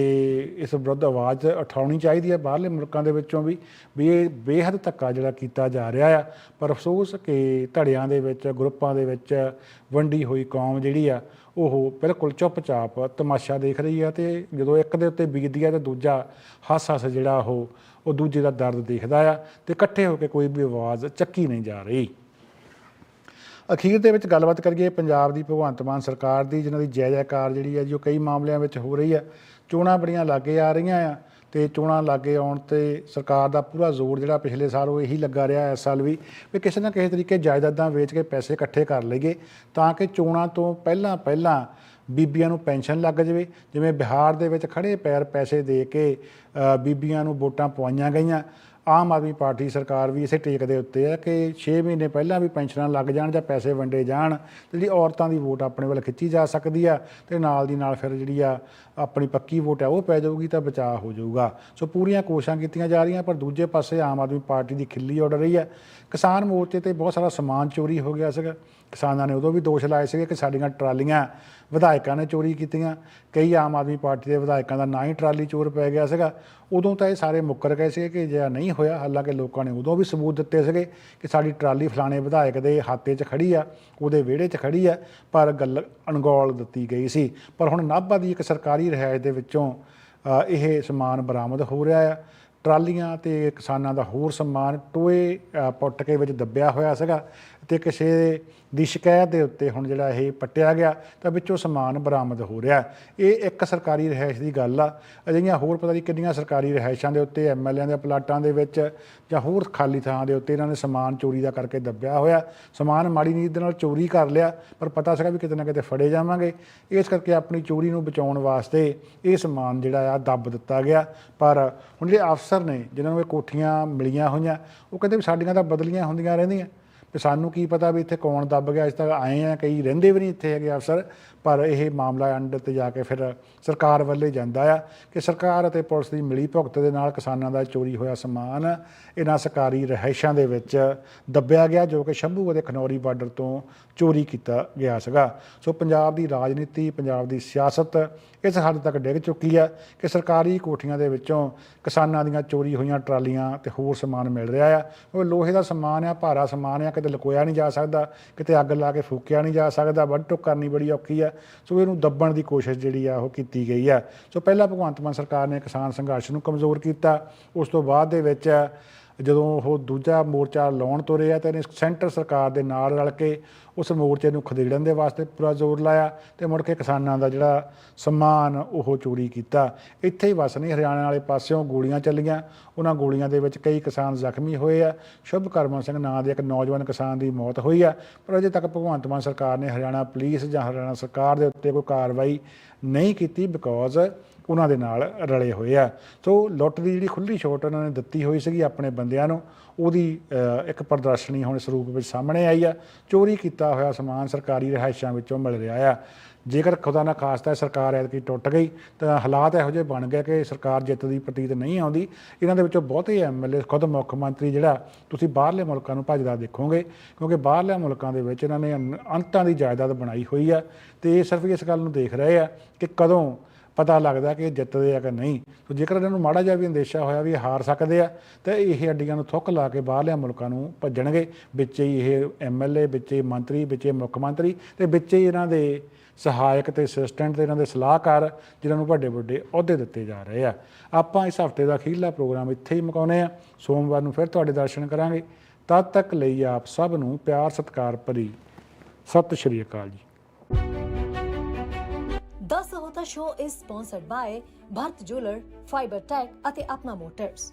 ਇਸ ਵਿਰੁੱਧ ਆਵਾਜ਼ ਉਠਾਉਣੀ ਚਾਹੀਦੀ ਹੈ। ਬਾਹਰਲੇ ਮੁਲਕਾਂ ਦੇ ਵਿੱਚੋਂ ਵੀ ਵੀ ਇਹ ਬੇਹੱਦ ਧੱਕਾ ਜਿਹੜਾ ਕੀਤਾ ਜਾ ਰਿਹਾ ਆ। ਪਰ ਅਫਸੋਸ ਕਿ ਧੜਿਆਂ ਦੇ ਵਿੱਚ, ਗਰੁੱਪਾਂ ਦੇ ਵਿੱਚ ਵੰਡੀ ਹੋਈ ਕੌਮ ਜਿਹੜੀ ਆ, ਉਹ ਬਿਲਕੁਲ ਚੁੱਪਚਾਪ ਤਮਾਸ਼ਾ ਦੇਖ ਰਹੀ ਆ ਤੇ ਜਦੋਂ ਇੱਕ ਦੇ ਉੱਤੇ ਬੀਜਦੀ ਆ ਤੇ ਦੂਜਾ ਹੱਸ ਹੱਸ ਜਿਹੜਾ ਉਹ ਉਹ ਦੂਜੇ ਦਾ ਦਰਦ ਦੇਖਦਾ ਆ ਤੇ ਇਕੱਠੇ ਹੋ ਕੇ ਕੋਈ ਵੀ ਆਵਾਜ਼ ਚੱਕੀ ਨਹੀਂ ਜਾ ਰਹੀ। ਅਖੀਰ ਦੇ ਵਿੱਚ ਗੱਲਬਾਤ ਕਰੀਏ ਪੰਜਾਬ ਦੀ ਭਗਵੰਤ ਮਾਨ ਸਰਕਾਰ ਦੀ, ਜਿਨ੍ਹਾਂ ਦੀ ਜੈ ਜੈਕਾਰ ਜਿਹੜੀ ਹੈ ਜੀ, ਉਹ ਕਈ ਮਾਮਲਿਆਂ ਵਿੱਚ ਹੋ ਰਹੀ ਹੈ ਚੋਣਾਂ ਬੜੀਆਂ ਲਾਗੇ ਆ ਰਹੀਆਂ ਆ ਤੇ ਚੋਣਾਂ ਲਾਗੇ ਆਉਣ ਤੇ ਸਰਕਾਰ ਦਾ ਪੂਰਾ ਜ਼ੋਰ ਜਿਹੜਾ ਪਿਛਲੇ ਸਾਲ ਉਹ ਇਹੀ ਲੱਗਾ ਰਿਹਾ, ਇਸ ਸਾਲ ਵੀ ਵੀ ਕਿਸੇ ਨਾ ਕਿਸੇ ਤਰੀਕੇ ਜਾਇਦਾਦਾਂ ਵੇਚ ਕੇ ਪੈਸੇ ਇਕੱਠੇ ਕਰ ਲਈਏ ਤਾਂ ਕਿ ਚੋਣਾਂ ਤੋਂ ਪਹਿਲਾਂ ਪਹਿਲਾਂ ਬੀਬੀਆਂ ਨੂੰ ਪੈਨਸ਼ਨ ਲੱਗ ਜਾਵੇ। ਜਿਵੇਂ ਬਿਹਾਰ ਦੇ ਵਿੱਚ ਖੜੇ ਪੈਰ ਪੈਸੇ ਦੇ ਕੇ ਬੀਬੀਆਂ ਨੂੰ ਵੋਟਾਂ ਪਵਾਈਆਂ ਗਈਆਂ। ਆਮ ਆਦਮੀ ਪਾਰਟੀ ਸਰਕਾਰ ਵੀ ਇਸੇ ਟੇਕ ਦੇ ਉੱਤੇ ਹੈ ਕਿ 6 ਮਹੀਨੇ ਪਹਿਲਾਂ ਵੀ ਪੈਨਸ਼ਨਾਂ ਲੱਗ ਜਾਣ ਜਾਂ ਪੈਸੇ ਵੰਡੇ ਜਾਣ, ਤੇ ਜਿਹੜੀ ਔਰਤਾਂ ਦੀ ਵੋਟ ਆਪਣੇ ਵੱਲ ਖਿੱਚੀ ਜਾ ਸਕਦੀ ਆ, ਤੇ ਨਾਲ ਦੀ ਨਾਲ ਫਿਰ ਜਿਹੜੀ ਆ, ਆਪਣੀ ਪੱਕੀ ਵੋਟ ਹੈ ਉਹ ਪੈ ਜਾਊਗੀ ਤਾਂ ਬਚਾਅ ਹੋ ਜਾਊਗਾ। ਸੋ ਪੂਰੀਆਂ ਕੋਸ਼ਿਸ਼ਾਂ ਕੀਤੀਆਂ ਜਾ ਰਹੀਆਂ, ਪਰ ਦੂਜੇ ਪਾਸੇ ਆਮ ਆਦਮੀ ਪਾਰਟੀ ਦੀ ਖਿੱਲੀ ਉੱਡ ਰਹੀ ਹੈ ਕਿਸਾਨ ਮੋਰਚੇ ਤੇ ਬਹੁਤ ਸਾਰਾ ਸਮਾਨ ਚੋਰੀ ਹੋ ਗਿਆ ਸੀਗਾ। ਕਿਸਾਨਾਂ ਨੇ ਉਦੋਂ ਵੀ ਦੋਸ਼ ਲਾਏ ਸੀਗੇ ਕਿ ਸਾਡੀਆਂ ਟਰਾਲੀਆਂ ਵਿਧਾਇਕਾਂ ਨੇ ਚੋਰੀ ਕੀਤੀਆਂ। ਕਈ ਆਮ ਆਦਮੀ ਪਾਰਟੀ ਦੇ ਵਿਧਾਇਕਾਂ ਦਾ ਨਾ ਹੀ ਟਰਾਲੀ ਚੋਰ ਪੈ ਗਿਆ ਸੀਗਾ। ਉਦੋਂ ਤਾਂ ਇਹ ਸਾਰੇ ਮੁੱਕਰ ਗਏ ਸੀਗੇ ਕਿ ਜੇ ਨਹੀਂ ਹੋਇਆ। ਹਾਲਾਂਕਿ ਲੋਕਾਂ ਨੇ ਉਦੋਂ ਵੀ ਸਬੂਤ ਦਿੱਤੇ ਸੀਗੇ ਕਿ ਸਾਡੀ ਟਰਾਲੀ ਫਲਾਣੇ ਵਿਧਾਇਕ ਦੇ ਹਾਤੇ 'ਚ ਖੜੀ ਆ ਉਹਦੇ ਵਿਹੜੇ 'ਚ ਖੜੀ ਆ ਪਰ ਗੱਲ ਅਣਗੌਲ ਦਿੱਤੀ ਗਈ ਸੀ। ਪਰ ਹੁਣ ਨਾਭਾ ਦੀ ਇੱਕ ਸਰਕਾਰੀ ਰਿਹਾਇਸ਼ ਦੇ ਵਿੱਚੋਂ ਇਹ ਸਮਾਨ ਬਰਾਮਦ ਹੋ ਰਿਹਾ ਆ। ਟਰਾਲੀਆਂ ਤੇ ਕਿਸਾਨਾਂ ਦਾ ਹੋਰ ਸਮਾਨ ਟੋਏ ਅ, ਪੁੱਟ ਕੇ ਵਿੱਚ ਦੱਬਿਆ ਹੋਇਆ ਸੀਗਾ। ਅਤੇ ਕਿਸੇ ਦੀ ਸ਼ਿਕਾਇਤ ਦੇ ਉੱਤੇ ਹੁਣ ਜਿਹੜਾ ਇਹ ਪੱਟਿਆ ਗਿਆ, ਤਾਂ ਵਿੱਚੋਂ ਸਮਾਨ ਬਰਾਮਦ ਹੋ ਰਿਹਾ ਇਹ ਇੱਕ ਸਰਕਾਰੀ ਰਿਹਾਇਸ਼ ਦੀ ਗੱਲ ਆ। ਅਜਿਹੀਆਂ ਹੋਰ ਪਤਾ ਨਹੀਂ ਕਿੰਨੀਆਂ ਸਰਕਾਰੀ ਰਿਹਾਇਸ਼ਾਂ ਦੇ ਉੱਤੇ ਐਮਐਲਏਆਂ ਦੇ ਪਲਾਟਾਂ ਦੇ ਵਿੱਚ, ਜਾਂ ਹੋਰ ਖਾਲੀ ਥਾਂ ਦੇ ਉੱਤੇ ਇਹਨਾਂ ਨੇ ਸਮਾਨ ਚੋਰੀ ਦਾ ਕਰਕੇ ਦੱਬਿਆ ਹੋਇਆ। ਸਮਾਨ ਮਾੜੀ ਨੀਤ ਦੇ ਨਾਲ ਚੋਰੀ ਕਰ ਲਿਆ, ਪਰ ਪਤਾ ਸੀਗਾ ਵੀ ਕਿਤੇ ਨਾ ਕਿਤੇ ਫੜੇ ਜਾਵਾਂਗੇ। ਇਸ ਕਰਕੇ ਆਪਣੀ ਚੋਰੀ ਨੂੰ ਬਚਾਉਣ ਵਾਸਤੇ ਇਹ ਸਮਾਨ ਜਿਹੜਾ ਆ ਦੱਬ ਦਿੱਤਾ ਗਿਆ। ਪਰ ਹੁਣ ਜਿਹੜੇ ਅਫਸਰ ਨੇ, ਜਿਨ੍ਹਾਂ ਨੂੰ ਇਹ ਕੋਠੀਆਂ ਮਿਲੀਆਂ ਹੋਈਆਂ, ਉਹ ਕਹਿੰਦੇ ਵੀ ਸਾਡੀਆਂ ਤਾਂ ਬਦਲੀਆਂ ਹੁੰਦੀਆਂ ਰਹਿੰਦੀਆਂ। ਤੇ ਸਾਨੂੰ ਕੀ ਪਤਾ ਵੀ ਇੱਥੇ ਕੌਣ ਦੱਬ ਗਿਆ? ਅਜੇ ਤੱਕ ਆਏ ਆ ਕਈ ਰਹਿੰਦੇ ਵੀ ਨਹੀਂ ਇੱਥੇ ਹੈਗੇ ਅਫਸਰ, ਪਰ ਇਹ ਮਾਮਲਾ ਅੰਡ ਤੇ ਜਾ ਕੇ ਫਿਰ ਸਰਕਾਰ ਵੱਲੇ ਜਾਂਦਾ ਆ ਕਿ ਸਰਕਾਰ ਅਤੇ ਪੁਲਿਸ ਦੀ ਮਿਲੀ ਭੁਗਤ ਦੇ ਨਾਲ ਕਿਸਾਨਾਂ ਦਾ ਚੋਰੀ ਹੋਇਆ ਸਮਾਨ ਇਹਨਾਂ ਸਰਕਾਰੀ ਰਿਹਾਇਸ਼ਾਂ ਦੇ ਵਿੱਚ ਦੱਬਿਆ ਗਿਆ, ਜੋ ਕਿ ਸ਼ੰਭੂ ਅਤੇ ਖਨੌਰੀ ਬਾਰਡਰ ਤੋਂ ਚੋਰੀ ਕੀਤਾ ਗਿਆ ਸੀਗਾ। ਸੋ ਪੰਜਾਬ ਦੀ ਰਾਜਨੀਤੀ, ਪੰਜਾਬ ਦੀ ਸਿਆਸਤ ਇਸ ਹੱਦ ਤੱਕ ਡਿੱਗ ਚੁੱਕੀ ਹੈ ਕਿ ਸਰਕਾਰੀ ਕੋਠੀਆਂ ਦੇ ਵਿੱਚੋਂ ਕਿਸਾਨਾਂ ਦੀਆਂ ਚੋਰੀ ਹੋਈਆਂ ਟਰਾਲੀਆਂ ਤੇ ਹੋਰ ਸਮਾਨ ਮਿਲ ਰਿਹਾ ਆ। ਉਹ ਲੋਹੇ ਦਾ ਸਮਾਨ ਆ, ਭਾਰਾ ਸਮਾਨ ਆ, ਕਿਤੇ ਲੁਕੋਇਆ ਨਹੀਂ ਜਾ ਸਕਦਾ, ਕਿਤੇ ਅੱਗ ਲਾ ਕੇ ਫੂਕਿਆ ਨਹੀਂ ਜਾ ਸਕਦਾ, ਵੱਢ ਟੁੱਕ ਕਰਨੀ ਬੜੀ ਔਖੀ ਆ। ਸੋ ਇਹਨੂੰ ਦੱਬਣ ਦੀ ਕੋਸ਼ਿਸ਼ ਜਿਹੜੀ ਆ ਉਹ ਕੀਤੀ ਗਈ ਆ। ਸੋ ਪਹਿਲਾਂ ਭਗਵੰਤ ਮਾਨ ਸਰਕਾਰ ਨੇ ਕਿਸਾਨ ਸੰਘਰਸ਼ ਨੂੰ ਕਮਜ਼ੋਰ ਕੀਤਾ। ਉਸ ਤੋਂ ਬਾਅਦ ਦੇ ਵਿੱਚ ਜਦੋਂ ਉਹ ਦੂਜਾ ਮੋਰਚਾ ਲਾਉਣ ਤੁਰੇ ਆ, ਤੇ ਇਹਨੇ ਸੈਂਟਰ ਸਰਕਾਰ ਦੇ ਨਾਲ ਰਲ ਕੇ ਉਸ ਮੋਰਚੇ ਨੂੰ ਖਦੇੜਨ ਦੇ ਵਾਸਤੇ ਪੂਰਾ ਜ਼ੋਰ ਲਾਇਆ ਤੇ ਮੁੜ ਕੇ ਕਿਸਾਨਾਂ ਦਾ ਜਿਹੜਾ ਸਮਾਨ ਉਹ ਚੋਰੀ ਕੀਤਾ। ਇੱਥੇ ਹੀ ਬਸ ਨਹੀਂ ਹਰਿਆਣਾ ਵਾਲੇ ਪਾਸਿਓਂ ਗੋਲੀਆਂ ਚੱਲੀਆਂ। ਉਹਨਾਂ ਗੋਲੀਆਂ ਦੇ ਵਿੱਚ ਕਈ ਕਿਸਾਨ ਜ਼ਖਮੀ ਹੋਏ ਆ। ਸ਼ੁਭ ਕਰਮਨ ਸਿੰਘ ਨਾਂ ਦੇ ਇੱਕ ਨੌਜਵਾਨ ਕਿਸਾਨ ਦੀ ਮੌਤ ਹੋਈ ਆ, ਪਰ ਅਜੇ ਤੱਕ ਭਗਵੰਤ ਮਾਨ ਸਰਕਾਰ ਨੇ ਹਰਿਆਣਾ ਪੁਲਿਸ ਜਾਂ ਹਰਿਆਣਾ ਸਰਕਾਰ ਦੇ ਉੱਤੇ ਕੋਈ ਕਾਰਵਾਈ ਨਹੀਂ ਕੀਤੀ ਬਿਕੋਜ਼ ਉਹਨਾਂ ਦੇ ਨਾਲ ਰਲੇ ਹੋਏ ਆ। ਸੋ ਲੁੱਟ ਦੀ ਜਿਹੜੀ ਖੁੱਲੀ ਛੋਟ ਉਹਨਾਂ ਨੇ ਦਿੱਤੀ ਹੋਈ ਸੀਗੀ ਆਪਣੇ ਬੰਦਿਆਂ ਨੂੰ, ਉਹਦੀ ਇੱਕ ਪ੍ਰਦਰਸ਼ਨੀ ਹੁਣ ਸਰੂਪ ਵਿੱਚ ਸਾਹਮਣੇ ਆਈ ਆ। ਚੋਰੀ ਕੀਤਾ ਹੋਇਆ ਸਮਾਨ ਸਰਕਾਰੀ ਰਿਹਾਇਸ਼ਾਂ ਵਿੱਚੋਂ ਮਿਲ ਰਿਹਾ ਆ। ਜੇਕਰ ਖੁਦਾ ਨਾ ਖਾਸਤਾ ਸਰਕਾਰ ਐਤਕੀ ਟੁੱਟ ਗਈ, ਤਾਂ ਹਾਲਾਤ ਇਹੋ ਜਿਹੇ ਬਣ ਗਏ ਕਿ ਸਰਕਾਰ ਜਿੱਤ ਦੀ ਪ੍ਰਤੀਤ ਨਹੀਂ ਆਉਂਦੀ। ਇਹਨਾਂ ਦੇ ਵਿੱਚੋਂ ਬਹੁਤੇ ਐਮਐਲਏ ਖੁਦ ਮੁੱਖ ਮੰਤਰੀ ਜਿਹੜਾ, ਤੁਸੀਂ ਬਾਹਰਲੇ ਮੁਲਕਾਂ ਨੂੰ ਭੱਜਦਾ ਦੇਖੋਗੇ, ਕਿਉਂਕਿ ਬਾਹਰਲੇ ਮੁਲਕਾਂ ਦੇ ਵਿੱਚ ਇਹਨਾਂ ਨੇ ਅਨ- ਅੰਤਾਂ ਦੀ ਜਾਇਦਾਦ ਬਣਾਈ ਹੋਈ ਆ। ਤੇ ਇਹ ਸਿਰਫ ਇਸ ਗੱਲ ਨੂੰ ਦੇਖ ਰਹੇ ਆ ਕਿ ਕਦੋਂ ਪਤਾ ਲੱਗਦਾ ਕਿ ਇਹ ਜਿੱਤਦੇ ਆ ਕਿ ਨਹੀਂ। ਸੋ ਜੇਕਰ ਇਹਨਾਂ ਨੂੰ ਮਾੜਾ ਜਿਹਾ ਵੀ ਅੰਦੇਸ਼ਾ ਹੋਇਆ ਵੀ ਇਹ ਹਾਰ ਸਕਦੇ ਆ, ਤਾਂ ਇਹ ਅੱਡੀਆਂ ਨੂੰ ਥੁੱਕ ਲਾ ਕੇ ਬਾਹਰਲੇ ਮੁਲਕਾਂ ਨੂੰ ਭੱਜਣਗੇ। ਵਿੱਚ ਹੀ ਇਹ ਐਮਐਲਏ ਵਿੱਚ ਹੀ ਮੰਤਰੀ, ਵਿੱਚ ਹੀ ਮੁੱਖ ਮੰਤਰੀ ਤੇ ਵਿੱਚ ਹੀ ਇਹਨਾਂ ਦੇ ਸਹਾਇਕ ਤੇ ਅਸਿਸਟੈਂਟ ਤੇ ਇਹਨਾਂ ਦੇ ਸਲਾਹਕਾਰ, ਜਿਨ੍ਹਾਂ ਨੂੰ ਵੱਡੇ ਵੱਡੇ ਅਹੁਦੇ ਦਿੱਤੇ ਜਾ ਰਹੇ ਆ। ਆਪਾਂ ਇਸ ਹਫ਼ਤੇ ਦਾ ਅਖੀਰਲਾ ਪ੍ਰੋਗਰਾਮ ਇੱਥੇ ਹੀ ਮੁਕਾਉਨੇ ਆ। ਸੋਮਵਾਰ ਨੂੰ ਫਿਰ ਤੁਹਾਡੇ ਦਰਸ਼ਨ ਕਰਾਂਗੇ। ਤਦ ਤੱਕ ਲਈ ਆਪ ਸਭ ਨੂੰ ਪਿਆਰ, ਸਤਿਕਾਰ ਭਰੀ ਸਤਿ ਸ਼੍ਰੀ ਅਕਾਲ ਜੀ। ਦਾ Sahota show is sponsored by Bharat jeweller fibre tech ਅਤੇ ਆਪਣਾ ਮੋਟਰਸ